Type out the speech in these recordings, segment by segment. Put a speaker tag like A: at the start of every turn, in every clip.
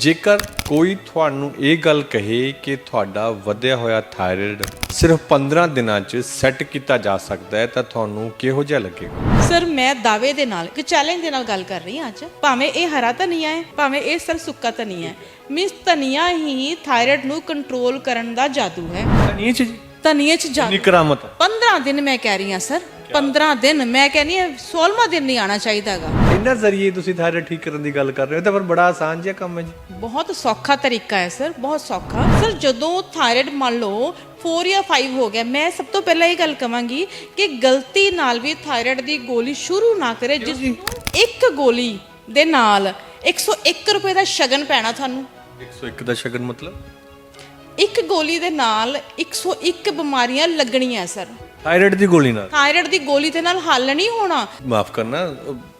A: ਜੇਕਰ ਕੋਈ ਤੁਹਾਨੂੰ ਇਹ ਗੱਲ ਕਹੇ ਕਿ ਤੁਹਾਡਾ ਵਧਿਆ ਹੋਇਆ ਥਾਇਰਾਇਡ ਸਿਰਫ 15 ਦਿਨਾਂ 'ਚ ਸੈੱਟ ਕੀਤਾ ਜਾ ਸਕਦਾ ਹੈ ਤਾਂ ਤੁਹਾਨੂੰ ਕਿਹੋ ਜਿਹਾ ਲੱਗੇਗਾ?
B: ਸਰ ਮੈਂ ਦਾਅਵੇ ਦੇ ਨਾਲ ਇੱਕ ਚੈਲੰਜ ਦੇ ਨਾਲ ਗੱਲ ਕਰ ਰਹੀ ਹਾਂ ਅੱਜ। ਭਾਵੇਂ ਇਹ ਹਰਾ ਧਨੀਆ ਹੈ ਭਾਵੇਂ ਇਹ ਸਰ ਸੁੱਕਾ ਧਨੀਆ ਹੈ ਮੀਨਸ ਧਨੀਆ ਹੀ ਥਾਇਰਾਇਡ ਨੂੰ ਕੰਟਰੋਲ ਕਰਨ ਦਾ ਜਾਦੂ ਹੈ।
A: ਨਹੀਂ ਜੀ?
B: ਧਨੀਏ ਚ ਜਾਦੂ।
A: ਇੰਨੀ ਕਰਾਮਤ ਹੈ।
B: 15 ਦਿਨ ਮੈਂ ਕਹਿ ਰਹੀ ਹਾਂ ਸਰ 15 ਦਿਨ ਮੈਂ ਕਹਿੰਦੀ ਹਾਂ 16ਵਾਂ ਦਿਨ ਨਹੀਂ ਆਣਾ ਚਾਹੀਦਾਗਾ
A: ਇਹਨਾਂ ਜ਼ਰੀਏ ਤੁਸੀਂ ਥਾਇਰਾਇਡ ਠੀਕ ਕਰਨ ਦੀ ਗੱਲ ਕਰ ਰਹੇ ਹੋ? ਤਾਂ ਫਿਰ ਬੜਾ ਆਸਾਨ ਜਿਹਾ ਕੰਮ ਹੈ ਜੀ।
B: ਬਹੁਤ ਸੌਖਾ ਤਰੀਕਾ ਹੈ ਸਰ ਬਹੁਤ ਸੌਖਾ। ਸਰ ਜਦੋਂ ਥਾਇਰਾਇਡ ਮੰਨ ਲਓ 4 ਜਾਂ 5 ਹੋ ਗਿਆ ਮੈਂ ਸਭ ਤੋਂ ਪਹਿਲਾਂ ਇਹ ਗੱਲ ਕਵਾਂਗੀ ਕਿ ਗਲਤੀ ਨਾਲ ਵੀ ਥਾਇਰਾਇਡ ਦੀ ਗੋਲੀ ਸ਼ੁਰੂ ਨਾ ਕਰੇ ਜਿਸ ਇੱਕ ਗੋਲੀ ਦੇ ਨਾਲ 101 ਰੁਪਏ ਦਾ ਸ਼ਗਨ ਪੈਣਾ ਤੁਹਾਨੂੰ।
A: 101 ਦਾ ਸ਼ਗਨ ਮਤਲਬ?
B: ਇੱਕ ਗੋਲੀ ਦੇ ਨਾਲ 101 ਬਿਮਾਰੀਆਂ ਲੱਗਣੀਆਂ ਸਰ।
A: ਥਾਇਰਾਇਡ ਦੀ ਗੋਲੀ ਨਾਲ?
B: ਥਾਇਰਾਇਡ ਦੀ ਗੋਲੀ ਦੇ ਨਾਲ ਹੱਲ ਨਹੀਂ ਹੋਣਾ।
A: ਮਾਫ ਕਰਨਾ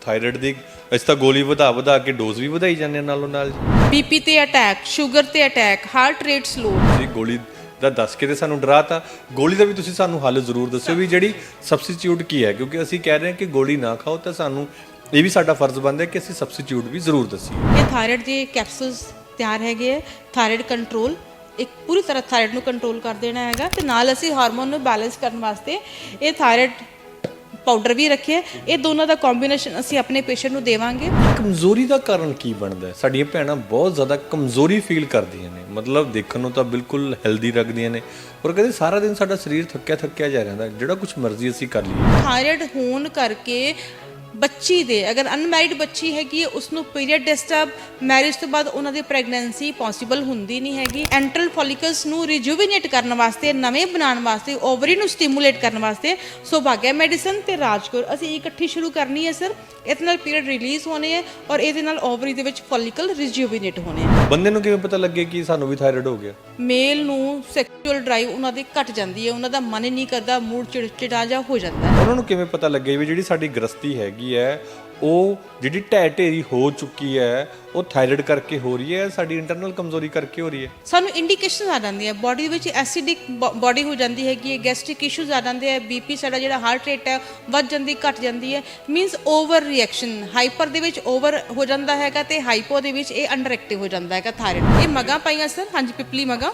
A: ਥਾਇਰਾਇਡ ਦੀ ਅਸੀਂ ਤਾਂ ਗੋਲੀ ਵਧਾ ਵਧਾ ਕੇ ਡੋਜ਼ ਵੀ ਵਧਾਈ ਜਾਂਦੇ ਹਾਂ ਨਾਲੋਂ ਨਾਲ। ਜੀ
B: ਬੀਪੀ ਤੇ ਅਟੈਕ ਸ਼ੂਗਰ ਤੇ ਅਟੈਕ ਹਾਰਟ ਰੇਟ ਸਲੋ
A: ਤੁਸੀਂ ਗੋਲੀ ਦਾ ਦੱਸ ਕੇ ਤੇ ਸਾਨੂੰ ਡਰਾਤਾ ਗੋਲੀ ਦਾ ਵੀ ਤੁਸੀਂ ਸਾਨੂੰ ਹੱਲ ਜ਼ਰੂਰ ਦੱਸਿਓ ਵੀ ਜਿਹੜੀ ਸਬਸਟੀਟਿਊਟ ਕੀ ਹੈ ਕਿਉਂਕਿ ਅਸੀਂ ਕਹਿ ਰਹੇ ਹਾਂ ਕਿ ਗੋਲੀ ਨਾ ਖਾਓ ਤਾਂ ਸਾਨੂੰ ਇਹ ਵੀ ਸਾਡਾ ਫਰਜ਼ ਬਣਦਾ ਹੈ ਕਿ ਅਸੀਂ ਸਬਸਟੀਟਿਊਟ ਵੀ ਜ਼ਰੂਰ ਦੱਸੀਏ।
B: ਇਹ ਥਾਇਰਾਇਡ ਦੇ ਕੈਪਸੂਲਸ ਤਿਆਰ ਹੈਗੇ ਹੈ ਥਾਇਰਾਇਡ ਕੰਟਰੋਲ ਇੱਕ ਪੂਰੀ ਤਰ੍ਹਾਂ ਥਾਇਰਾਇਡ ਨੂੰ ਕੰਟਰੋਲ ਕਰ ਦੇਣਾ ਹੈਗਾ ਤੇ ਨਾਲ ਅਸੀਂ ਹਾਰਮੋਨ ਨੂੰ ਬੈਲੈਂਸ ਕਰਨ ਵਾਸਤੇ ਇਹ ਥਾਇਰਾਇਡ ਪਾਊਡਰ ਵੀ ਰੱਖਿਆ ਇਹ ਦੋਨਾਂ ਦਾ ਕੰਬੀਨੇਸ਼ਨ ਅਸੀਂ ਆਪਣੇ ਪੇਸ਼ੈਂਟ ਨੂੰ ਦੇਵਾਂਗੇ।
A: ਕਮਜ਼ੋਰੀ ਦਾ ਕਾਰਨ ਕੀ ਬਣਦਾ ਸਾਡੀਆਂ ਭੈਣਾਂ ਬਹੁਤ ਜ਼ਿਆਦਾ ਕਮਜ਼ੋਰੀ ਫੀਲ ਕਰਦੀਆਂ ਨੇ। ਮਤਲਬ ਦੇਖਣ ਨੂੰ ਤਾਂ ਬਿਲਕੁਲ ਹੈਲਦੀ ਲੱਗਦੀਆਂ ਨੇ। ਔਰ ਕਹਿੰਦੇ ਸਾਰਾ ਦਿਨ ਸਾਡਾ ਸਰੀਰ ਥੱਕਿਆ ਥੱਕਿਆ ਜਾ ਰਹਿੰਦਾ ਜਿਹੜਾ ਕੁਝ ਮਰਜ਼ੀ ਅਸੀਂ ਕਰ ਲਈਏ।
B: ਥਾਇਰਾਇਡ ਹੋਣ ਕਰਕੇ ਬੱਚੀ ਦੇ ਅਗਰ ਅਨਮੈਰਿਡ ਬੱਚੀ ਹੈਗੀ ਹੈ ਉਸ ਨੂੰ ਪੀਰੀਅਡ ਡਿਸਟਰਬ ਮੈਰਿਜ ਤੋਂ ਬਾਅਦ ਉਹਨਾਂ ਦੀ ਪ੍ਰੈਗਨੈਂਸੀ ਪੋਸੀਬਲ ਹੁੰਦੀ ਨਹੀਂ ਹੈਗੀ। ਐਂਟਰਲ ਫੋਲਿਕਲਸ ਨੂੰ ਰਿਜੂਵਿਨੇਟ ਕਰਨ ਵਾਸਤੇ ਨਵੇਂ ਬਣਾਉਣ ਵਾਸਤੇ ਓਵਰੀ ਨੂੰ ਸਟਿਮੂਲੇਟ ਕਰਨ ਵਾਸਤੇ ਸੁਭਾਗਿਆ ਮੈਡੀਸਨ ਤੇ ਰਾਜਕੌਰ ਅਸੀਂ ਇਕੱਠੀ ਸ਼ੁਰੂ ਕਰਨੀ ਹੈ ਸਰ ਇਹਦੇ ਨਾਲ ਪੀਰੀਅਡ ਰਿਲੀਜ਼ ਹੋਣੇ ਹੈ ਔਰ ਇਹਦੇ ਨਾਲ ਓਵਰੀ ਦੇ ਵਿੱਚ ਫੋਲਿਕਲ ਰਿਜੂਵਿਨੇਟ ਹੋਣੇ ਹੈ।
A: ਬੰਦੇ ਨੂੰ ਕਿਵੇਂ ਪਤਾ ਲੱਗੇ ਕਿ ਸਾਨੂੰ ਵੀ ਥਾਇਰਾਇਡ ਹੋ ਗਿਆ?
B: ਮੇਲ ਨੂੰ ਸੈਕਸ਼ੂਅਲ ਡਰਾਈਵ ਉਹਨਾਂ ਦੀ ਘਟ ਜਾਂਦੀ ਹੈ ਉਹਨਾਂ ਦਾ ਮਨ ਨਹੀਂ ਕਰਦਾ ਮੂਡ ਚਿੜਚਿੜਾ ਜਾ ਹੋ ਜਾਂਦਾ ਹੈ।
A: ਉਹਨਾਂ ਨੂੰ ਕਿਵੇਂ ਪਤਾ ਲੱਗੇ ਵੀ ਜਿਹੜੀ ਸਾਡੀ ਗ੍ਰਸਤੀ ਹੈਗੀ ਹੈ ਉਹ ਜਿਹੜੀ ਢਹਿ ਢੇਰੀ ਹੋ ਚੁੱਕੀ ਹੈ ਉਹ ਥਾਇਰਾਇਡ ਕਰਕੇ ਹੋ ਰਹੀ ਹੈ ਸਾਡੀ ਇੰਟਰਨਲ ਕਮਜ਼ੋਰੀ ਕਰਕੇ ਹੋ ਰਹੀ ਹੈ?
B: ਸਾਨੂੰ ਇੰਡੀਕੇਸ਼ਨ ਆ ਜਾਂਦੀਆਂ ਬਾਡੀ ਵਿੱਚ ਐਸਿਡਿਕ ਬਾਡੀ ਹੋ ਜਾਂਦੀ ਹੈ ਗੈਸਟ੍ਰਿਕ ਇਸ਼ੂਜ਼ ਆ ਜਾਂਦੇ ਹੈ ਬੀਪੀ ਸਾਡਾ ਜਿਹੜਾ ਹਾਰਟ ਰੇਟ ਹੈ ਵੱਧ ਜਾਂਦੀ ਘਟ ਜਾਂਦੀ ਹੈ। ਮੀਨਸ ਓਵਰ ਰਿਐਕਸ਼ਨ ਹਾਈਪਰ ਦੇ ਵਿੱਚ ਓਵਰ ਹੋ ਜਾਂਦਾ ਹੈਗਾ ਤੇ ਹਾਈਪੋ ਦੇ ਵਿੱਚ ਇਹ ਅੰਡਰ ਐਕਟਿਵ ਹੋ ਜਾਂਦਾ ਹੈਗਾ ਥਾਇਰਾਇਡ ਇਹ ਮਗਾ ਪਾਈਆਂ ਸਰ ਹਾਂਜੀ ਪਿਪਲੀ ਮਗਾ।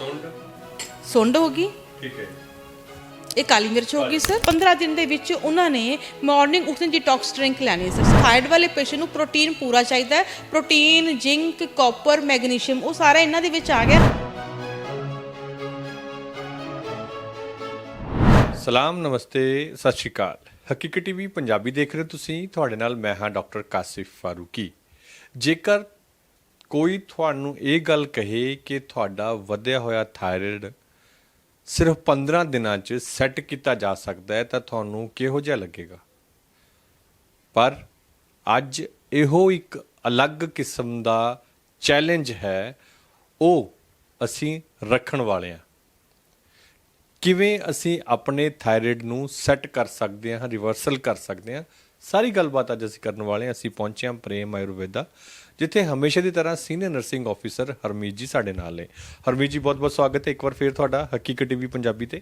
B: ਸੁੰਡ ਹੋ ਗਈ?
A: ਠੀਕ ਹੈ।
B: ਇਹ ਕਾਲੀ ਮਿਰਚ ਹੋ ਗਈ, ਸਰ। 15 ਦਿਨ ਦੇ ਵਿੱਚ ਉਹਨਾਂ ਨੇ ਮਾਰਨਿੰਗ ਉੱਠਦੇ ਡਿਟੌਕਸ ਡਰਿੰਕ ਲੈਣੀ ਸਰ। ਥਾਇਰਾਇਡ ਵਾਲੇ ਪੇਸ਼ੈਂਟ ਨੂੰ ਪ੍ਰੋਟੀਨ ਪੂਰਾ ਚਾਹੀਦਾ ਹੈ। ਪ੍ਰੋਟੀਨ, ਜ਼ਿੰਕ, ਕਾਪਰ, ਮੈਗਨੀਸ਼ੀਅਮ, ਉਹ ਸਾਰਾ ਇਹਨਾਂ ਦੇ ਵਿੱਚ ਆ ਗਿਆ।
A: ਸਲਾਮ, ਨਮਸਤੇ, ਸਤਿ ਸ਼੍ਰੀ ਅਕਾਲ। ਹਕੀਕਤ ਟੀਵੀ ਪੰਜਾਬੀ ਦੇਖ ਰਹੇ ਹੋ ਤੁਸੀਂ। ਤੁਹਾਡੇ ਨਾਲ ਮੈਂ ਹਾਂ ਡਾਕਟਰ ਕਾਸਿਫ ਫਾਰੂਕੀ। ਜੇਕਰ ਕੋਈ ਤੁਹਾਨੂੰ ਇਹ ਗੱਲ ਕਹੇ ਕਿ ਤੁਹਾਡਾ ਵਧਿਆ ਹੋਇਆ ਥਾਇਰਾਇਡ ਸਿਰਫ 15 ਦਿਨਾਂ 'ਚ ਸੈੱਟ ਕੀਤਾ ਜਾ ਸਕਦਾ ਹੈ, ਤਾਂ ਤੁਹਾਨੂੰ ਕਿਹੋ ਜਿਹਾ ਲੱਗੇਗਾ? ਪਰ ਅੱਜ ਇਹੋ ਇੱਕ ਅਲੱਗ ਕਿਸਮ ਦਾ ਚੈਲੰਜ ਹੈ, ਉਹ ਅਸੀਂ ਰੱਖਣ ਵਾਲੇ ਹਾਂ। ਕਿਵੇਂ ਅਸੀਂ ਆਪਣੇ ਥਾਇਰਾਇਡ ਨੂੰ ਸੈੱਟ ਕਰ ਸਕਦੇ ਹਾਂ ਰਿਵਰਸਲ ਕਰ ਸਕਦੇ ਹਾਂ, ਸਾਰੀ ਗੱਲਬਾਤ ਅੱਜ ਅਸੀਂ ਕਰਨ ਵਾਲੇ ਹਾਂ। ਅਸੀਂ ਪਹੁੰਚੇ ਹਾਂ ਪ੍ਰੇਮ ਆਯੁਰਵੇਦਾ। ਜਿੱਥੇ ਹਮੇਸ਼ਾ ਦੀ ਤਰ੍ਹਾਂ ਸੀਨੀਅਰ ਨਰਸਿੰਗ ਆਫੀਸਰ ਹਰਮੀਤ ਜੀ ਸਾਡੇ ਨਾਲ ਨੇ। ਹਰਮੀਤ ਜੀ ਬਹੁਤ ਬਹੁਤ ਸਵਾਗਤ ਹੈ। ਇੱਕ ਵਾਰ ਫੇਰ ਤੁਹਾਡਾ ਹਕੀਕਤ ਟੀਵੀ ਪੰਜਾਬੀ ਤੇ।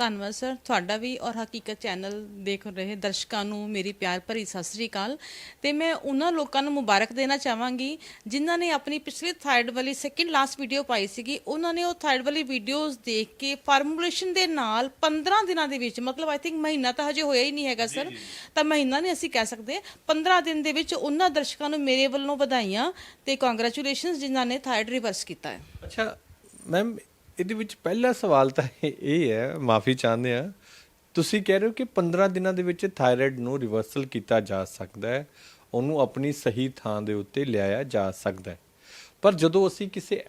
B: ਧੰਨਵਾਦ ਸਰ ਤੁਹਾਡਾ ਵੀ ਔਰ ਹਕੀਕਤ ਚੈਨਲ ਦੇਖ ਰਹੇ ਦਰਸ਼ਕਾਂ ਨੂੰ ਮੇਰੀ ਪਿਆਰ ਭਰੀ ਸਤਿ ਸ੍ਰੀ ਅਕਾਲ। ਤੇ ਮੈਂ ਉਹਨਾਂ ਲੋਕਾਂ ਨੂੰ ਮੁਬਾਰਕ ਦੇਣਾ ਚਾਹਾਂਗੀ ਜਿਨ੍ਹਾਂ ਨੇ ਆਪਣੀ ਪਿਛਲੀ ਥਾਇਰਡ ਵਾਲੀ ਸੈਕਿੰਡ ਲਾਸਟ ਵੀਡੀਓ ਪਾਈ ਸੀਗੀ। ਉਹਨਾਂ ਨੇ ਉਹ ਥਾਇਰਡ ਵਾਲੀ ਵੀਡੀਓਜ਼ ਦੇਖ ਕੇ ਫਾਰਮੂਲੇਸ਼ਨ ਦੇ ਨਾਲ 15 ਦਿਨਾਂ ਦੇ ਵਿੱਚ ਮਤਲਬ ਆਈ ਥਿੰਕ ਮਹੀਨਾ ਤਾਂ ਹਜੇ ਹੋਇਆ ਹੀ ਨਹੀਂ ਹੈਗਾ ਸਰ ਤਾਂ ਮਹੀਨਾ ਨਹੀਂ ਅਸੀਂ ਕਹਿ ਸਕਦੇ। 15 ਦਿਨ ਦੇ ਵਿੱਚ ਉਹਨਾਂ ਦਰਸ਼ਕਾਂ ਨੂੰ ਮੇਰੇ ਵੱਲੋਂ ਵਧਾਈਆਂ ਤੇ ਕੰਗ੍ਰੈਚੁਲੇਸ਼ਨਸ ਜਿਨ੍ਹਾਂ ਨੇ ਥਾਇਰਡ ਰਿਵਰਸ ਕੀਤਾ ਹੈ।
A: ਅੱਛਾ ਮੈਮ ਇਹਦੇ ਵਿੱਚ ਪਹਿਲਾ ਸਵਾਲ ਤਾਂ ਇਹ- ਹੈ, ਮਾਫੀ ਚਾਹੁੰਦੇ ਆ ਤੁਸੀਂ ਕਹਿ ਰਹੇ ਹੋ ਕਿ 15 ਦਿਨਾਂ ਦੇ ਵਿੱਚ ਥਾਇਰਾਇਡ ਨੂੰ ਰਿਵਰਸਲ ਕੀਤਾ ਜਾ ਸਕਦਾ ਹੈ। ਉਹਨੂੰ ਆਪਣੀ ਸਹੀ ਥਾਂ ਦੇ ਉੱਤੇ ਲਿਆਇਆ ਜਾ ਸਕਦਾ ਹੈ। ਪਰ ਜਦੋਂ ਅਸੀਂ ਕਿਸੇ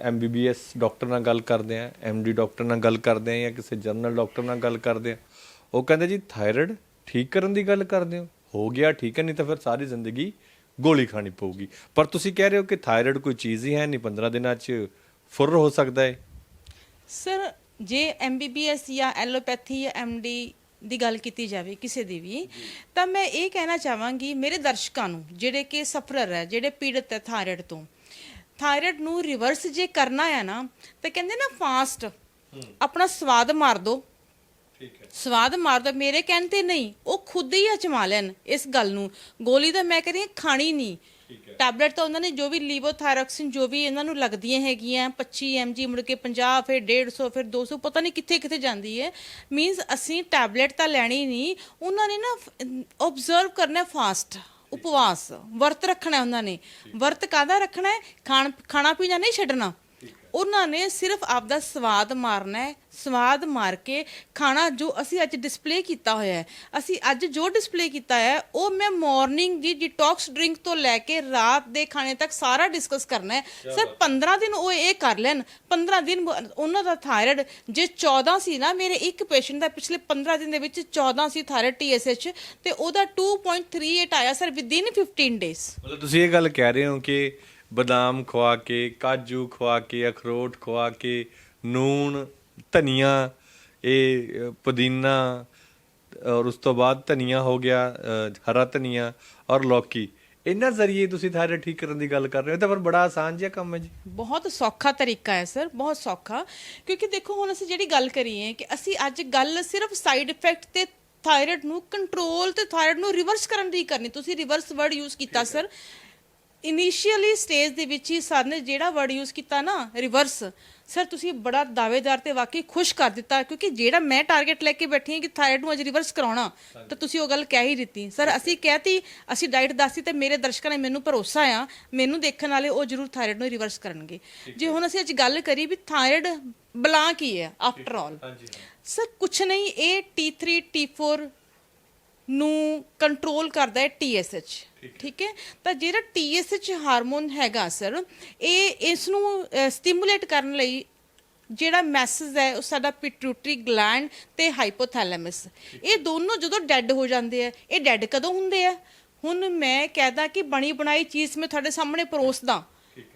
A: ਐਮਬੀਬੀਐਸ ਡਾਕਟਰ ਨਾਲ ਗੱਲ ਕਰਦੇ ਆ ਐਮਡੀ ਡਾਕਟਰ ਨਾਲ ਗੱਲ ਕਰਦੇ ਆ ਜਾਂ ਕਿਸੇ ਜਨਰਲ ਡਾਕਟਰ ਨਾਲ ਗੱਲ ਕਰਦੇ ਆ ਉਹ ਕਹਿੰਦੇ ਜੀ, ਥਾਇਰਾਇਡ ਠੀਕ ਕਰਨ ਦੀ ਗੱਲ ਕਰਦੇ ਹੋ? ਹੋ ਗਿਆ, ਠੀਕ ਹੈ, ਨਹੀਂ ਤਾਂ ਫਿਰ ਸਾਰੀ ਜ਼ਿੰਦਗੀ ਗੋਲੀ ਖਾਣੀ ਪਊਗੀ। ਪਰ ਤੁਸੀਂ ਕਹਿ ਰਹੇ ਹੋ ਕਿ ਥਾਇਰਾਇਡ ਕੋਈ ਚੀਜ਼ ਹੀ ਹੈ ਨਹੀਂ 15 ਦਿਨਾਂ 'ਚ। ਫੁਰ ਹੋ ਸਕਦਾ ਹੈ?
B: ਸਰ ਜੇ ਐਮਬੀਬੀਐਸ ਜਾਂ ਐਲੋਪੈਥੀ ਜਾਂ ਐਮਡੀ ਦੀ ਗੱਲ ਕੀਤੀ ਜਾਵੇ ਕਿਸੇ ਦੀ ਵੀ ਤਾਂ ਮੈਂ ਇਹ ਕਹਿਣਾ ਚਾਹਾਂਗੀ ਮੇਰੇ ਦਰਸ਼ਕਾਂ ਨੂੰ ਜਿਹੜੇ ਕਿ ਸਫਰਰ ਹੈ ਜਿਹੜੇ ਪੀੜਤ ਹੈ ਥਾਇਰਾਇਡ ਤੋਂ ਥਾਇਰਾਇਡ ਨੂੰ ਰਿਵਰਸ ਜੇ ਕਰਨਾ ਹੈ ਨਾ ਤਾਂ ਕਹਿੰਦੇ ਨਾ ਫਾਸਟ ਆਪਣਾ ਸਵਾਦ ਮਾਰ ਦੋ।
A: ਠੀਕ ਹੈ।
B: ਸਵਾਦ ਮਾਰ ਦੋ ਮੇਰੇ ਕਹਿਣ ਤੇ ਨਹੀਂ ਉਹ ਖੁਦ ਹੀ ਅਚਮਾ ਲੈਣ ਇਸ ਗੱਲ ਨੂੰ। ਗੋਲੀ ਤਾਂ ਮੈਂ ਕਹਿੰਦੀ ਖਾਣੀ ਨਹੀਂ। ਟੈਬਲੇਟ ਤਾਂ ਉਹਨਾਂ ਨੇ ਜੋ ਵੀ ਲੀਵੋਥਾਇਰੋਕਸਿਨ ਜੋ ਵੀ ਇਹਨਾਂ ਨੂੰ ਲੱਗਦੀਆਂ ਹੈਗੀਆਂ 25 mg ਮੁੜ ਕੇ 50 ਫਿਰ 150 ਫਿਰ 200 ਪਤਾ ਨਹੀਂ ਕਿੱਥੇ ਕਿੱਥੇ ਜਾਂਦੀ ਹੈ। ਮੀਨਸ ਅਸੀਂ ਟੈਬਲੇਟ ਤਾਂ ਲੈਣੀ ਨਹੀਂ ਉਹਨਾਂ ਨੇ ਨਾ ਆਬਜ਼ਰਵ ਕਰਨਾ ਫਾਸਟ ਉਪਵਾਸ ਵਰਤ ਰੱਖਣਾ ਉਹਨਾਂ ਨੇ। ਵਰਤ ਕਾਦਾ ਰੱਖਣਾ ਖਾਣ ਖਾਣਾ ਪੀਣਾ ਨਹੀਂ ਛੱਡਣਾ। ਉਹਨਾਂ ਨੇ ਸਿਰਫ ਆਪਦਾ ਸਵਾਦ ਮਾਰਨਾ ਹੈ ਸਵਾਦ ਮਾਰ ਕੇ ਖਾਣਾ ਜੋ ਅਸੀਂ ਅੱਜ ਡਿਸਪਲੇ ਕੀਤਾ ਹੋਇਆ ਹੈ। ਅਸੀਂ ਅੱਜ ਜੋ ਡਿਸਪਲੇ ਕੀਤਾ ਹੈ ਉਹ ਮੈਂ ਮਾਰਨਿੰਗ ਦੀ ਡਿਟੌਕਸ ਡਰਿੰਕ ਤੋਂ ਲੈ ਕੇ ਰਾਤ ਦੇ ਖਾਣੇ ਤੱਕ ਸਾਰਾ ਡਿਸਕਸ ਕਰਨਾ ਹੈ। ਸਰ 15 ਦਿਨ ਉਹ ਇਹ ਕਰ ਲੈਣ। 15 ਦਿਨ ਉਹਨਾਂ ਦਾ ਥਾਇਰਾਇਡ ਜੇ 14 ਸੀ ਨਾ ਮੇਰੇ ਇੱਕ ਪੇਸ਼ੈਂਟ ਦਾ ਪਿਛਲੇ 15 ਦਿਨ ਦੇ ਵਿੱਚ 14 ਸੀ ਥਾਇਰਾਇਡ TSH ਤੇ ਉਹਦਾ 2.38 ਆਇਆ ਸਰ ਵਿਦਿਨ 15 ਡੇਜ਼
A: ਮਤਲਬ ਤੁਸੀਂ ਇਹ ਗੱਲ ਕਹਿ ਰਹੇ ਹੋ ਕਿ ਬਦਾਮ ਖਵਾ ਕੇ ਕਾਜੂ ਖਵਾ ਕੇ ਅਖਰੋਟ ਖਵਾ ਕੇ ਨੂਣ ਧਨੀਆ ਇਹ ਪੁਦੀਨਾ ਔਰ ਉਸ ਤੋਂ ਬਾਅਦ ਧਨੀਆ ਹੋ ਗਿਆ ਹਰਾ ਧਨੀਆ ਔਰ ਲੌਕੀ। ਇਹਨਾਂ ਜ਼ਰੀਏ ਤੁਸੀਂ ਥਾਇਰਾਇਡ ਠੀਕ ਕਰਨ ਦੀ ਗੱਲ ਕਰ ਰਹੇ ਹੋ। ਇਹ ਤਾਂ ਪਰ ਬੜਾ ਆਸਾਨ ਜਿਹਾ ਕੰਮ ਹੈ ਜੀ।
B: ਬਹੁਤ ਸੌਖਾ ਤਰੀਕਾ ਹੈ ਸਰ ਬਹੁਤ ਸੌਖਾ। ਕਿਉਂਕਿ ਦੇਖੋ ਹੁਣ ਅਸੀਂ ਜਿਹੜੀ ਗੱਲ ਕਰੀਏ ਕਿ ਅਸੀਂ ਅੱਜ ਗੱਲ ਸਿਰਫ ਸਾਈਡ ਇਫੈਕਟ ਤੇ ਥਾਇਰਾਇਡ ਨੂੰ ਕੰਟਰੋਲ ਤੇ ਥਾਇਰਾਇਡ ਨੂੰ ਰਿਵਰਸ ਕਰਨ ਦੀ ਕਰਨੀ। ਤੁਸੀਂ ਰਿਵਰਸ ਵਰਡ ਯੂਜ਼ ਕੀਤਾ ਸਰ। ਇਨੀਸ਼ੀਅਲੀ ਸਟੇਜ ਦੇ ਵਿੱਚ ਹੀ ਸਰ ਨੇ ਜਿਹੜਾ ਵਰਡ ਯੂਜ਼ ਕੀਤਾ ਨਾ ਰਿਵਰਸ ਸਰ ਤੁਸੀਂ ਬੜਾ ਦਾਅਵੇਦਾਰ ਤੇ ਵਾਕਈ ਖੁਸ਼ ਕਰ ਦਿੱਤਾ ਕਿਉਂਕਿ ਜਿਹੜਾ ਮੈਂ ਟਾਰਗੇਟ ਲੈ ਕੇ ਬੈਠੀ ਹਾਂ ਕਿ ਥਾਇਰਾਇਡ ਨੂੰ ਅੱਜ ਰਿਵਰਸ ਕਰਾਉਣਾ ਤਾਂ ਤੁਸੀਂ ਉਹ ਗੱਲ ਕਹਿ ਹੀ ਦਿੱਤੀ। ਸਰ ਅਸੀਂ ਕਹਿਤੀ ਅਸੀਂ ਡਾਈਟ ਦੱਸੀ ਤੇ ਮੇਰੇ ਦਰਸ਼ਕਾਂ ਨੇ ਮੈਨੂੰ ਭਰੋਸਾ ਆ ਮੈਨੂੰ ਦੇਖਣ ਵਾਲੇ ਉਹ ਜ਼ਰੂਰ ਥਾਇਰਾਇਡ ਨੂੰ ਰਿਵਰਸ ਕਰਨਗੇ। ਜੇ ਹੁਣ ਅਸੀਂ ਅੱਜ ਗੱਲ ਕਰੀ ਵੀ ਥਾਇਰਾਇਡ ਬਲਾ ਕੀ ਹੈ ਆਫਟਰ ਆਲ ਸਰ ਕੁਛ ਨਹੀਂ ਇਹ T3 T4 ਨੂੰ ਕੰਟਰੋਲ ਕਰਦਾ ਹੈ TSH ਠੀਕ ਹੈ। ਤਾਂ ਜਿਹੜਾ TSH ਹਾਰਮੋਨ ਹੈਗਾ ਸਰ ਇਹ ਇਸ ਨੂੰ ਸਟਿਮੂਲੇਟ ਕਰਨ ਲਈ ਜਿਹੜਾ ਮੈਸੇਜ ਹੈ ਉਹ ਸਾਡਾ ਪਿਟਿਊਟਰੀ ਗਲੈਂਡ ਤੇ ਹਾਈਪੋਥੈਲੈਮਸ ਇਹ ਦੋਨੋਂ ਜਦੋਂ ਡੈੱਡ ਹੋ ਜਾਂਦੇ ਆ ਇਹ ਡੈੱਡ ਕਦੋਂ ਹੁੰਦੇ ਆ? ਹੁਣ ਮੈਂ ਕਹਿਦਾ ਕਿ ਬਣੀ ਬਣਾਈ ਚੀਜ਼ ਮੈਂ ਤੁਹਾਡੇ ਸਾਹਮਣੇ ਪਰੋਸਦਾ।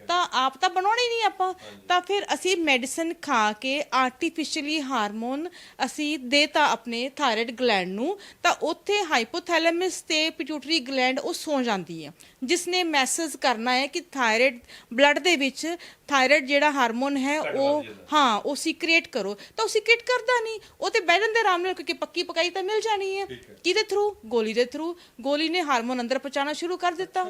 B: ਤਾਂ ਆਪ ਤਾਂ ਬਣਾਉਣੀ ਨਹੀਂ ਆਪਾਂ। ਤਾਂ ਫਿਰ ਅਸੀਂ ਮੈਡੀਸਨ ਖਾ ਕੇ ਆਰਟੀਫੀਸ਼ੀਅਲੀ ਹਾਰਮੋਨ ਅਸੀਂ ਦੇਤਾ ਆਪਣੇ ਥਾਇਰਾਇਡ ਗਲੈਂਡ ਨੂੰ ਤਾਂ ਉੱਥੇ ਹਾਈਪੋਥੈਲੈਮਸ ਤੇ ਪਿਟਿਊਟਰੀ ਗਲੈਂਡ ਉਹ ਸੌ ਜਾਂਦੀ ਹੈ। ਜਿਸ ਨੇ ਮੈਸੇਜ ਕਰਨਾ ਹੈ ਕਿ ਥਾਇਰਾਇਡ ਬਲੱਡ ਦੇ ਵਿੱਚ ਥਾਇਰਾਇਡ ਜਿਹੜਾ ਹਾਰਮੋਨ ਹੈ ਉਹ ਹਾਂ ਉਹ ਸੀਕ੍ਰੀਟ ਕਰੋ। ਤਾਂ ਉਹ ਸੀਕ੍ਰੀਟ ਕਰਦਾ ਨਹੀਂ। ਉਹ ਤੇ ਬਹਿ ਜਾਂਦੇ ਆਰਾਮ ਨਾਲ ਕਿਉਂਕਿ ਪੱਕੀ ਪਕਾਈ ਤਾਂ ਮਿਲ ਜਾਣੀ ਹੈ। ਕਿਹਦੇ ਥਰੂ ਗੋਲੀ ਦੇ ਥਰੂ ਗੋਲੀ ਨੇ ਹਾਰਮੋਨ ਅੰਦਰ ਪਹੁੰਚਾਉਣਾ ਸ਼ੁਰੂ ਕਰ ਦਿੱਤਾ।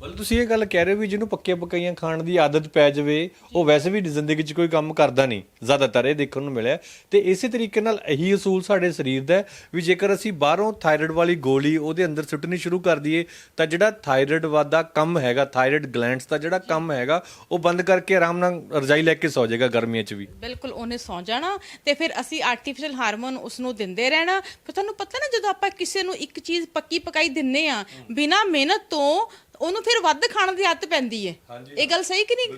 A: ਮਤਲਬ ਤੁਸੀਂ ਇਹ ਗੱਲ ਕਹਿ ਰਹੇ ਹੋ ਵੀ ਜਿਹਨੂੰ ਪੱਕੀਆਂ ਪਕਾਈਆਂ ਖਾਣ ਦੀ ਆਦਤ ਪੈ ਜਾਵੇ, ਉਹ ਵੈਸੇ ਵੀ ਜ਼ਿੰਦਗੀ 'ਚ ਕੋਈ ਕੰਮ ਕਰਦਾ ਨਹੀਂ ਜ਼ਿਆਦਾਤਰ ਇਹ ਦੇਖਣ ਨੂੰ ਮਿਲਿਆ। ਤੇ ਇਸੇ ਤਰੀਕੇ ਨਾਲ ਇਹੀ ਅਸੂਲ ਸਾਡੇ ਸਰੀਰ ਦਾ ਹੈ ਵੀ ਜੇਕਰ ਅਸੀਂ ਬਾਹਰੋਂ ਥਾਇਰਾਇਡ ਵਾਲੀ ਗੋਲੀ ਉਹਦੇ ਅੰਦਰ ਸੁੱਟਣੀ ਸ਼ੁਰੂ ਕਰ ਦਈਏ, ਤਾਂ ਜਿਹੜਾ ਥਾਇਰਾਇਡ ਵਾਦਾ ਕੰਮ ਹੈਗਾ, ਥਾਇਰਾਇਡ ਗਲੈਂਡਸ ਦਾ ਜਿਹੜਾ ਕੰਮ ਹੈਗਾ, ਉਹ ਬੰਦ ਕਰਕੇ ਆਰਾਮ ਨਾਲ ਰਜਾਈ ਲੈ ਕੇ ਸੌ ਜਾਏਗਾ ਗਰਮੀਆਂ 'ਚ ਵੀ।
B: ਬਿਲਕੁਲ, ਉਹਨੇ ਸੌ ਜਾਣਾ ਤੇ ਫਿਰ ਅਸੀਂ ਆਰਟੀਫੀਸ਼ੀਅਲ ਹਾਰਮੋਨ ਉਸ ਨੂੰ ਦਿੰਦੇ ਰਹਿਣਾ। ਫਿਰ ਤੁਹਾਨੂੰ ਪਤਾ ਨਾ ਜਦੋਂ ਆਪਾਂ ਕਿਸੇ ਨੂੰ ਇੱਕ ਚੀਜ਼ ਪੱਕੀ ਪਕਾਈ ਦਿੰਨੇ ਆ, ਬਿਨਾ ਮਿਹਨਤ ਤੋਂ ਉਹਨੂੰ ਫਿਰ ਵੱਧ ਖਾਣ ਦੀ ਆਦਤ ਪੈਂਦੀ ਹੈ ਇਹ ਗੱਲ ਸਹੀ ਕਿ ਨਹੀਂ?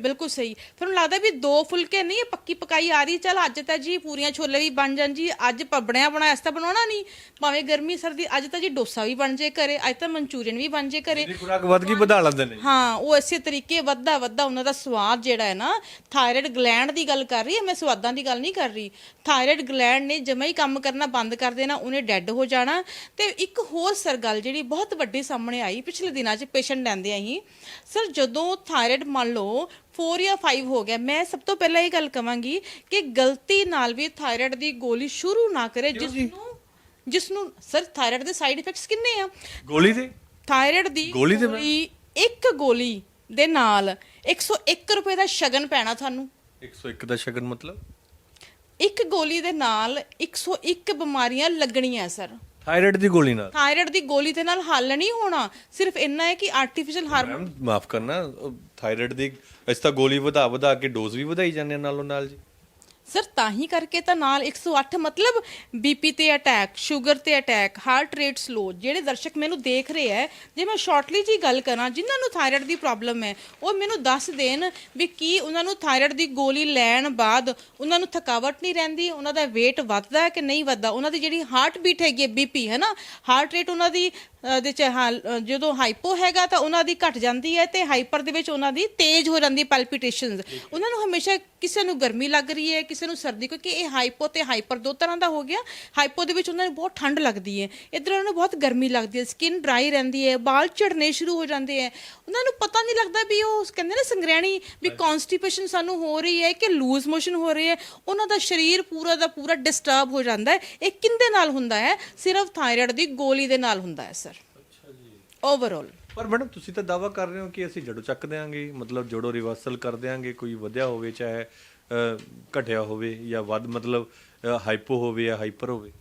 B: ਬਿਲਕੁਲ ਸਹੀ। ਫਿਰ ਉਹਨੂੰ ਲੱਗਦਾ ਵੀ ਦੋ ਫੁਲਕੇ ਨਹੀਂ ਇਹ ਪੱਕੀ ਪਕਾਈ ਆ ਰਹੀ ਚਲ ਅੱਜ ਤਾਂ ਜੀ ਪੂਰੀਆਂ ਛੋਲੇ ਵੀ ਬਣ ਜਾਣ ਜੀ ਅੱਜ ਪਬੜਿਆ ਬਣਾਇਆ ਇਸ ਤਾਂ ਬਣਾਉਣਾ ਨਹੀਂ। ਭਾਵੇਂ ਗਰਮੀ ਸਰਦੀ ਅੱਜ ਤਾਂ ਜੀ ਡੋਸਾ ਵੀ ਬਣ ਜੇ ਘਰੇ ਅੱਜ ਤਾਂ ਮਨਚੂਰੀਅਨ ਵੀ ਬਣ ਜੇ ਘਰੇ
A: ਇਹਦੀ ਖੁਰਾਕ ਵੱਧ ਗਈ ਵਧਾ ਲੈਂਦੇ ਨੇ।
B: ਹਾਂ ਉਹ ਇਸੇ ਤਰੀਕੇ ਵੱਧਦਾ ਵੱਧਦਾ ਉਹਨਾਂ ਦਾ ਸਵਾਦ ਜਿਹੜਾ ਹੈ ਨਾ ਥਾਇਰਾਇਡ ਗਲੈਂਡ ਦੀ ਗੱਲ ਕਰ ਰਹੀ ਹਾਂ ਮੈਂ ਸਵਾਦਾਂ ਦੀ ਗੱਲ ਨਹੀਂ ਕਰ ਰਹੀ। ਥਾਇਰਾਇਡ ਗਲੈਂਡ ਨੇ ਜਮਾ ਹੀ ਕੰਮ ਕਰਨਾ ਬੰਦ ਕਰ ਦੇਣਾ ਉਹਨੇ ਡੈੱਡ ਹੋ ਜਾਣਾ। ਤੇ ਇੱਕ ਹੋਰ ਸਰ ਗੱਲ ਜਿਹੜੀ ਬਹੁਤ ਵੱਡੀ ਸਾਹਮਣੇ ਆਈ ਪਿਛਲੇ ਦਿਨਾਂ 'ਚ ਪੇਸ਼ੈਂਟ ਲੈਂਦੇ ਆਹੀ ਸਰ ਜਦੋਂ ਥਾਇਰਾਇਡ ਮੰਨ ਲਓ 4 ਜਾਂ 5 ਹੋ ਗਿਆ ਮੈਂ ਸਭ ਤੋਂ ਪਹਿਲਾਂ ਇਹ ਗੱਲ ਕਵਾਂਗੀ ਕਿ ਗਲਤੀ ਨਾਲ ਵੀ ਥਾਇਰਾਇਡ ਦੀ ਗੋਲੀ ਸ਼ੁਰੂ ਨਾ ਕਰੇ ਜਿਸ ਨੂੰ ਜਿਸ ਨੂੰ ਸਰ ਥਾਇਰਾਇਡ ਦੇ ਸਾਈਡ ਇਫੈਕਟਸ ਕਿੰਨੇ ਆ?
A: ਗੋਲੀ ਦੇ?
B: ਥਾਇਰਾਇਡ ਦੀ
A: ਗੋਲੀ ਦੇ
B: ਇੱਕ ਗੋਲੀ ਦੇ ਨਾਲ 101 ਰੁਪਏ ਦਾ ਸ਼ਗਨ ਪੈਣਾ ਤੁਹਾਨੂੰ।
A: 101 ਦਾ ਸ਼ਗਨ ਮਤਲਬ?
B: ਇੱਕ ਗੋਲੀ ਦੇ ਨਾਲ 101 ਬਿਮਾਰੀਆਂ ਲੱਗਣੀਆਂ ਸਰ।
A: ਥਾਇਰਾਇਡ ਦੀ ਗੋਲੀ ਨਾਲ।
B: ਥਾਇਰਾਇਡ ਦੀ ਗੋਲੀ ਦੇ ਨਾਲ ਹੱਲ ਨਹੀਂ ਹੋਣਾ। ਸਿਰਫ ਇੰਨਾ ਹੈ ਕਿ ਆਰਟੀਫੀਸ਼ੀਅਲ ਹਾਰਮੋਨ
A: ਮਾਫ ਕਰਨਾ ਥਾਇਰਾਇਡ ਦੀ ਅਸੀਂ ਤਾਂ ਗੋਲੀ ਵਧਾ ਵਧਾ ਕੇ ਡੋਜ਼ ਵੀ ਵਧਾਈ ਜਾਂਦੇ ਨਾਲੋਂ ਨਾਲ ਜੀ।
B: ਸਰ ਤਾਂ ਹੀ ਕਰਕੇ ਤਾਂ ਨਾਲ 108 ਮਤਲਬ ਬੀਪੀ ਤੇ ਅਟੈਕ ਸ਼ੂਗਰ ਤੇ ਅਟੈਕ ਹਾਰਟ ਰੇਟ ਸਲੋ ਜਿਹੜੇ ਦਰਸ਼ਕ ਮੈਨੂੰ ਦੇਖ ਰਹੇ ਹੈ ਜੇ ਮੈਂ ਸ਼ਾਰਟਲੀ ਜੀ ਗੱਲ ਕਰਾਂ, ਜਿਨ੍ਹਾਂ ਨੂੰ ਥਾਇਰਾਇਡ ਦੀ ਪ੍ਰੋਬਲਮ ਹੈ ਉਹ ਮੈਨੂੰ ਦੱਸ ਦੇਣ ਵੀ ਕੀ ਉਹਨਾਂ ਨੂੰ ਥਾਇਰਾਇਡ ਦੀ ਗੋਲੀ ਲੈਣ ਬਾਅਦ ਉਹਨਾਂ ਨੂੰ ਥਕਾਵਟ ਨਹੀਂ ਰਹਿੰਦੀ, ਉਹਨਾਂ ਦਾ weight ਵੱਧਦਾ ਹੈ ਕਿ ਨਹੀਂ ਵੱਧਦਾ? ਉਹਨਾਂ ਦੀ ਜਿਹੜੀ ਹਾਰਟ ਬੀਟ ਹੈਗੀ ਹੈ ਬੀਪੀ ਹੈ ਨਾ? ਹਾਰਟ ਰੇਟ ਉਹਨਾਂ ਦੀ ਦੇ ਚ ਹਾਲ- ਜਦੋਂ ਹਾਈਪੋ ਹੈਗਾ ਤਾਂ ਉਹਨਾਂ ਦੀ ਘਟ ਜਾਂਦੀ ਹੈ ਤੇ ਹਾਈਪਰ ਦੇ ਵਿੱਚ ਉਹਨਾਂ ਦੀ ਤੇਜ਼ ਹੋ ਜਾਂਦੀ ਪੈਲਪੀਟੇਸ਼ਨਸ ਉਹਨਾਂ ਨੂੰ ਹਮੇਸ਼ਾ ਕਿਸੇ ਨੂੰ ਗਰਮੀ ਲੱਗ ਰਹੀ ਹੈ ਕਿਸੇ ਨੂੰ ਸਰਦੀ ਕਿਉਂਕਿ ਇਹ ਹਾਈਪੋ ਤੇ ਹਾਈਪਰ ਦੋ ਤਰ੍ਹਾਂ ਦਾ ਹੋ ਗਿਆ। ਹਾਈਪੋ ਦੇ ਵਿੱਚ ਉਹਨਾਂ ਨੂੰ ਬਹੁਤ ਠੰਡ ਲੱਗਦੀ ਹੈ। ਇਧਰ ਉਹਨਾਂ ਨੂੰ ਬਹੁਤ ਗਰਮੀ ਲੱਗਦੀ ਹੈ ਸਕਿਨ ਡਰਾਈ ਰਹਿੰਦੀ ਹੈ ਵਾਲ ਝੜਨੇ ਸ਼ੁਰੂ ਹੋ ਜਾਂਦੇ ਹੈ। ਉਹਨਾਂ ਨੂੰ ਪਤਾ ਨਹੀਂ ਲੱਗਦਾ ਵੀ ਉਹ ਕਹਿੰਦੇ ਨੇ ਸੰਗ੍ਰਹਿਣੀ ਵੀ ਕਨਸਟੀਪੇਸ਼ਨ ਸਾਨੂੰ ਹੋ ਰਹੀ ਹੈ ਕਿ ਲੂਜ਼ ਮੋਸ਼ਨ ਹੋ ਰਹੇ ਹੈ। ਉਹਨਾਂ ਦਾ ਸਰੀਰ ਪੂਰਾ ਦਾ ਪੂਰਾ ਡਿਸਟਰਬ ਹੋ ਜਾਂਦਾ ਹੈ। ਇਹ ਕਿੰਦੇ ਨਾਲ ਹੁੰਦਾ ਹੈ? ਸਿਰਫ ਥਾਇਰਾਇਡ ਦੀ ਗੋਲੀ ਦੇ ਨਾਲ ਹੁੰਦਾ ਹੈ ਸਰ ਓਵਰਆਲ
A: ਪਰ ਮੈਡਮ ਤੁਸੀਂ ਤਾਂ ਦਾਵਾ ਕਰ ਰਹੇ ਹੋ ਕਿ ਅਸੀਂ ਜੜੋ ਚੱਕ ਦਿਆਂਗੇ ਮਤਲਬ ਜੜੋ ਰਿਵਰਸਲ ਕਰ ਦਿਆਂਗੇ ਕੋਈ ਵਧਿਆ ਹੋਵੇ ਚਾਹੇ ਅ, ਘਟਿਆ ਹੋਵੇ ਜਾਂ ਵੱਧ ਮਤਲਬ ਹਾਈਪੋ ਹੋਵੇ ਜਾਂ ਹਾਈਪਰ ਹੋਵੇ।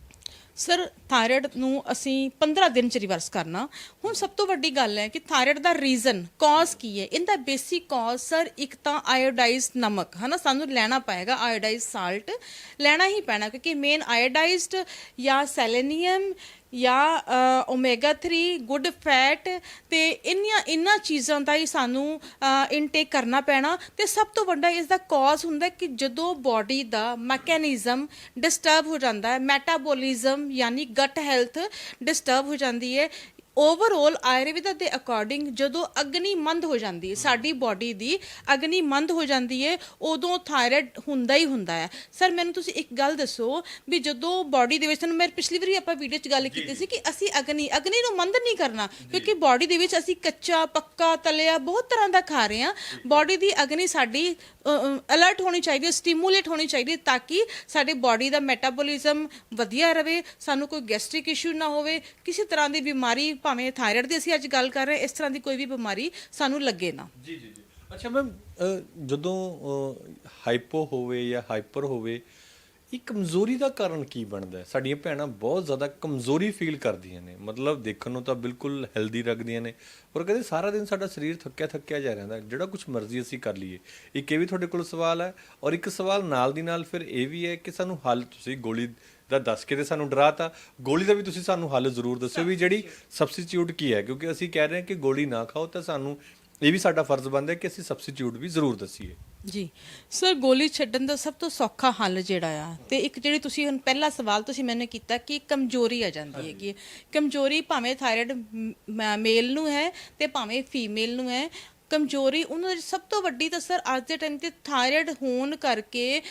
B: ਸਰ ਥਾਇਰਾਇਡ ਨੂੰ ਅਸੀਂ 15 ਦਿਨ ਚ ਰਿਵਰਸ ਕਰਨਾ। ਹੁਣ ਸਭ ਤੋਂ ਵੱਡੀ ਗੱਲ ਹੈ ਕਿ ਥਾਇਰਾਇਡ ਦਾ ਰੀਜ਼ਨ ਕਾਜ਼ ਕੀ ਹੈ? ਇਹਦਾ ਬੇਸਿਕ ਕਾਜ਼ ਸਰ ਇੱਕ ਤਾਂ ਆਇਓਡਾਈਜ਼ਡ ਨਮਕ ਹਨਾ? ਸਾਨੂੰ ਲੈਣਾ ਪਏਗਾ ਆਇਓਡਾਈਜ਼ਡ ਸਾਲਟ ਲੈਣਾ ਹੀ ਪੈਣਾ ਕਿਉਂਕਿ ਮੇਨ ਆਇਓਡਾਈਜ਼ਡ ਜਾਂ ਸੈਲੇਨੀਅਮ ਜਾਂ ਓਮੇਗਾ 3 ਗੁੱਡ ਫੈਟ ਤੇ ਇੰਨੀਆਂ, ਇੰਨਾ ਚੀਜ਼ਾਂ ਦਾ ਹੀ ਸਾਨੂੰ ਇਨਟੇਕ ਕਰਨਾ ਪੈਣਾ। ਤੇ ਸਭ ਤੋਂ ਵੱਡਾ ਇਸ ਦਾ ਕਾਜ਼ ਹੁੰਦਾ ਕਿ ਜਦੋਂ ਬਾਡੀ ਦਾ ਮੈਕੈਨਿਜ਼ਮ ਡਿਸਟਰਬ ਹੋ ਜਾਂਦਾ ਹੈ ਮੈਟਾਬੋਲਿਜ਼ਮ ਯਾਨੀ ਗਟ ਹੈਲਥ ਡਿਸਟਰਬ ਹੋ ਜਾਂਦੀ ਹੈ ਓਵਰਆਲ ਆਯੁਰਵੇਦ ਦੇ ਅਕੋਰਡਿੰਗ ਜਦੋਂ ਅਗਨੀ ਮੰਦ ਹੋ ਜਾਂਦੀ ਹੈ ਸਾਡੀ ਬਾਡੀ ਦੀ ਅਗਨੀ ਮੰਦ ਹੋ ਜਾਂਦੀ ਹੈ ਉਦੋਂ ਥਾਇਰਾਇਡ ਹੁੰਦਾ ਹੀ ਹੁੰਦਾ ਹੈ। ਸਰ ਮੈਨੂੰ ਤੁਸੀਂ ਇੱਕ ਗੱਲ ਦੱਸੋ ਵੀ ਜਦੋਂ ਬਾਡੀ ਦੇ ਵਿੱਚ ਤੁਹਾਨੂੰ ਮੈਂ ਪਿਛਲੀ ਵਾਰੀ ਆਪਾਂ ਵੀਡੀਓ 'ਚ ਗੱਲ ਕੀਤੀ ਸੀ ਕਿ ਅਸੀਂ ਅਗਨੀ ਅਗਨੀ ਨੂੰ ਮੰਦ ਨਹੀਂ ਕਰਨਾ ਕਿਉਂਕਿ ਬਾਡੀ ਦੇ ਵਿੱਚ ਅਸੀਂ ਕੱਚਾ ਪੱਕਾ ਤਲਿਆ ਬਹੁਤ ਤਰ੍ਹਾਂ ਦਾ ਖਾ ਰਹੇ ਹਾਂ। ਬਾਡੀ ਦੀ ਅਗਨੀ ਸਾਡੀ ਅਲਰਟ ਹੋਣੀ ਚਾਹੀਦੀ ਹੈ ਸਟਿਮੂਲੇਟ ਹੋਣੀ ਚਾਹੀਦੀ ਹੈ ਤਾਂ ਕਿ ਸਾਡੇ ਬਾਡੀ ਦਾ ਮੈਟਾਬੋਲਿਜ਼ਮ ਵਧੀਆ ਰਵੇ ਸਾਨੂੰ ਕੋਈ ਗੈਸਟ੍ਰਿਕ ਇਸ਼ੂ ਨਾ ਹੋਵੇ ਕਿਸੇ ਤਰ੍ਹਾਂ ਦੀ ਬਿਮਾਰੀ ਭਾਵੇਂ ਥਾਇਰਾਇਡ ਦੀ ਅਸੀਂ ਅੱਜ ਗੱਲ ਕਰ ਰਹੇ ਇਸ ਤਰ੍ਹਾਂ ਦੀ ਕੋਈ ਵੀ ਬਿਮਾਰੀ ਸਾਨੂੰ ਲੱਗੇ ਨਾ।
A: ਜੀ ਜੀ ਜੀ। ਅੱਛਾ ਮੈਮ ਜਦੋਂ ਹਾਈਪੋ ਹੋਵੇ ਜਾਂ ਹਾਈਪਰ ਹੋਵੇ, ਇਹ ਕਮਜ਼ੋਰੀ ਦਾ ਕਾਰਨ ਕੀ ਬਣਦਾ ਹੈ? ਸਾਡੀਆਂ ਭੈਣਾਂ ਬਹੁਤ ਜ਼ਿਆਦਾ ਕਮਜ਼ੋਰੀ ਫੀਲ ਕਰਦੀਆਂ ਨੇ। ਮਤਲਬ ਦੇਖਣ ਨੂੰ ਤਾਂ ਬਿਲਕੁਲ ਹੈਲਦੀ ਲੱਗਦੀਆਂ ਨੇ। ਪਰ ਕਹਿੰਦੇ ਸਾਰਾ ਦਿਨ ਸਾਡਾ ਸਰੀਰ ਥੱਕਿਆ ਥੱਕਿਆ ਜਾ ਰਹਿੰਦਾ, ਜਿਹੜਾ ਕੁਝ ਮਰਜ਼ੀ ਅਸੀਂ ਕਰ ਲਈਏ। ਇੱਕ ਇਹ ਵੀ ਤੁਹਾਡੇ ਕੋਲ ਸਵਾਲ ਹੈ ਔਰ ਇੱਕ ਸਵਾਲ ਨਾਲ ਦੀ ਨਾਲ ਫਿਰ ਇਹ ਵੀ ਹੈ ਕਿ ਸਾਨੂੰ ਹੱਲ ਤੁਸੀਂ ਗੋਲੀ ਦਾ ਦੱਸ ਕੇ ਤੇ ਸਾਨੂੰ ਡਰਾਤਾ ਗੋਲੀ ਦਾ ਵੀ ਤੁਸੀਂ ਸਾਨੂੰ ਹੱਲ ਜ਼ਰੂਰ ਦੱਸਿਓ ਵੀ ਜਿਹੜੀ ਸਬਸਟੀਟਿਊਟ ਕੀ ਹੈ ਕਿਉਂਕਿ ਅਸੀਂ ਕਹਿ ਰਹੇ ਹਾਂ ਕਿ ਗੋਲੀ ਨਾ ਖਾਓ ਤਾਂ ਸਾਨੂੰ ਇਹ ਵੀ ਸਾਡਾ ਫਰਜ਼ ਬਣਦਾ ਹੈ ਕਿ ਅਸੀਂ ਸਬਸਟੀਟਿਊਟ ਵੀ ਜ਼ਰੂਰ ਦੱਸੀਏ।
B: ਜੀ। ਸਰ ਗੋਲੀ ਛੱਡਣ ਦਾ ਸਭ ਤੋਂ ਸੌਖਾ ਹੱਲ ਜਿਹੜਾ ਆ ਤੇ ਇੱਕ ਜਿਹੜੀ ਤੁਸੀਂ ਹੁਣ ਪਹਿਲਾ ਸਵਾਲ ਤੁਸੀਂ ਮੈਨੂੰ ਕੀਤਾ ਕਿ ਕਮਜ਼ੋਰੀ ਆ ਜਾਂਦੀ ਹੈ। ਕਮਜ਼ੋਰੀ ਭਾਵੇਂ ਥਾਇਰਾਇਡ ਮੇਲ ਨੂੰ ਹੈ ਤੇ ਭਾਵੇਂ ਫੀਮੇਲ ਨੂੰ ਹੈ। ਕਮਜ਼ੋਰੀ ਉਹਨਾਂ ਦੀ ਸਭ ਤੋਂ ਵੱਡੀ ਤਾਂ ਸਰ ਅੱਜ ਦੇ ਟਾਈਮ ਤੇ ਥਾਇਰਾਇਡ ਹੋਣ ਕਰਕੇ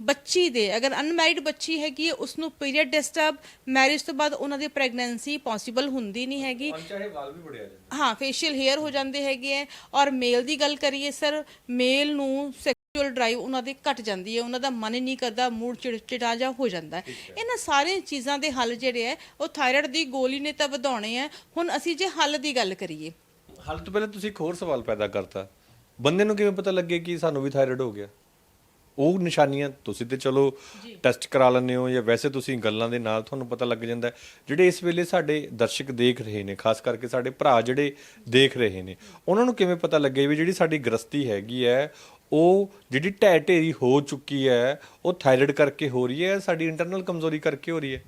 B: ਬੱਚੀ ਦੇ ਅਗਰ ਅਨਮੈਰਿਡ ਬੱਚੀ ਹੈਗੀ ਹੈ ਉਸ ਨੂੰ ਪੀਰੀਅਡ ਡਿਸਟਰਬ ਮੈਰਿਜ ਤੋਂ ਬਾਅਦ ਉਹਨਾਂ ਦੀ ਪ੍ਰੈਗਨੈਂਸੀ ਪੋਸੀਬਲ ਹੁੰਦੀ ਨਹੀਂ ਹੈਗੀ।
A: ਚਾਹੇ ਵਾਲ ਵੀ ਬੜੇ ਆ ਜਾਂਦੇ
B: ਹਾਂ ਫੇਸ਼ੀਅਲ ਹੇਅਰ ਹੋ ਜਾਂਦੇ ਹੈਗੇ ਹੈ ਔਰ ਮੇਲ ਦੀ ਗੱਲ ਕਰੀਏ ਸਰ ਮੇਲ ਨੂੰ ਸੈਕਸ਼ੂਅਲ ਡਰਾਈਵ ਉਹਨਾਂ ਦੀ ਘਟ ਜਾਂਦੀ ਹੈ ਉਹਨਾਂ ਦਾ ਮਨ ਹੀ ਨਹੀਂ ਕਰਦਾ ਮੂਡ ਚਿੜਚਿੜਾ ਜਾ ਹੋ ਜਾਂਦਾ ਹੈ। ਇਹਨਾਂ ਸਾਰੀਆਂ ਚੀਜ਼ਾਂ ਦੇ ਹੱਲ ਜਿਹੜੇ ਹੈ ਉਹ ਥਾਇਰਾਇਡ ਦੀ ਗੋਲੀ ਨੇ ਤਾਂ ਵਧਾਉਣੇ ਆ ਹੁਣ ਅਸੀਂ ਜੇ ਹੱਲ ਦੀ ਗੱਲ ਕਰੀਏ।
A: ਹਾਲ ਤੋਂ ਪਹਿਲਾਂ ਤੁਸੀਂ ਇੱਕ ਹੋਰ ਸਵਾਲ ਪੈਦਾ ਕਰਤਾ। ਬੰਦੇ ਨੂੰ ਕਿਵੇਂ ਪਤਾ ਲੱਗੇ ਕਿ ਸਾਨੂੰ ਵੀ ਥਾਇਰਾਇਡ ਹੋ ਗਿਆ? ਉਹ ਨਿਸ਼ਾਨੀਆਂ ਤੁਸੀਂ ਤੇ ਚਲੋ ਟੈਸਟ ਕਰਾ ਲੈਂਦੇ ਹੋ ਜਾਂ ਵੈਸੇ ਤੁਸੀਂ ਗੱਲਾਂ ਦੇ ਨਾਲ ਤੁਹਾਨੂੰ ਪਤਾ ਲੱਗ ਜਾਂਦਾ। ਜਿਹੜੇ ਇਸ ਵੇਲੇ ਸਾਡੇ ਦਰਸ਼ਕ ਦੇਖ ਰਹੇ ਨੇ ਖਾਸ ਕਰਕੇ ਸਾਡੇ ਭਰਾ ਜਿਹੜੇ ਦੇਖ ਰਹੇ ਨੇ ਉਹਨਾਂ ਨੂੰ ਕਿਵੇਂ ਪਤਾ ਲੱਗੇ ਵੀ ਜਿਹੜੀ ਸਾਡੀ ਗ੍ਰਸਤੀ ਹੈਗੀ ਹੈ ਉਹ ਜਿਹੜੀ ਢਹਿ ਢੇਰੀ ਹੋ ਚੁੱਕੀ ਹੈ ਉਹ ਥਾਇਰਾਇਡ ਕਰਕੇ ਹੋ ਰਹੀ ਹੈ ਸਾਡੀ ਇੰਟਰਨਲ ਕਮਜ਼ੋਰੀ ਕਰਕੇ ਹੋ ਰਹੀ ਹੈ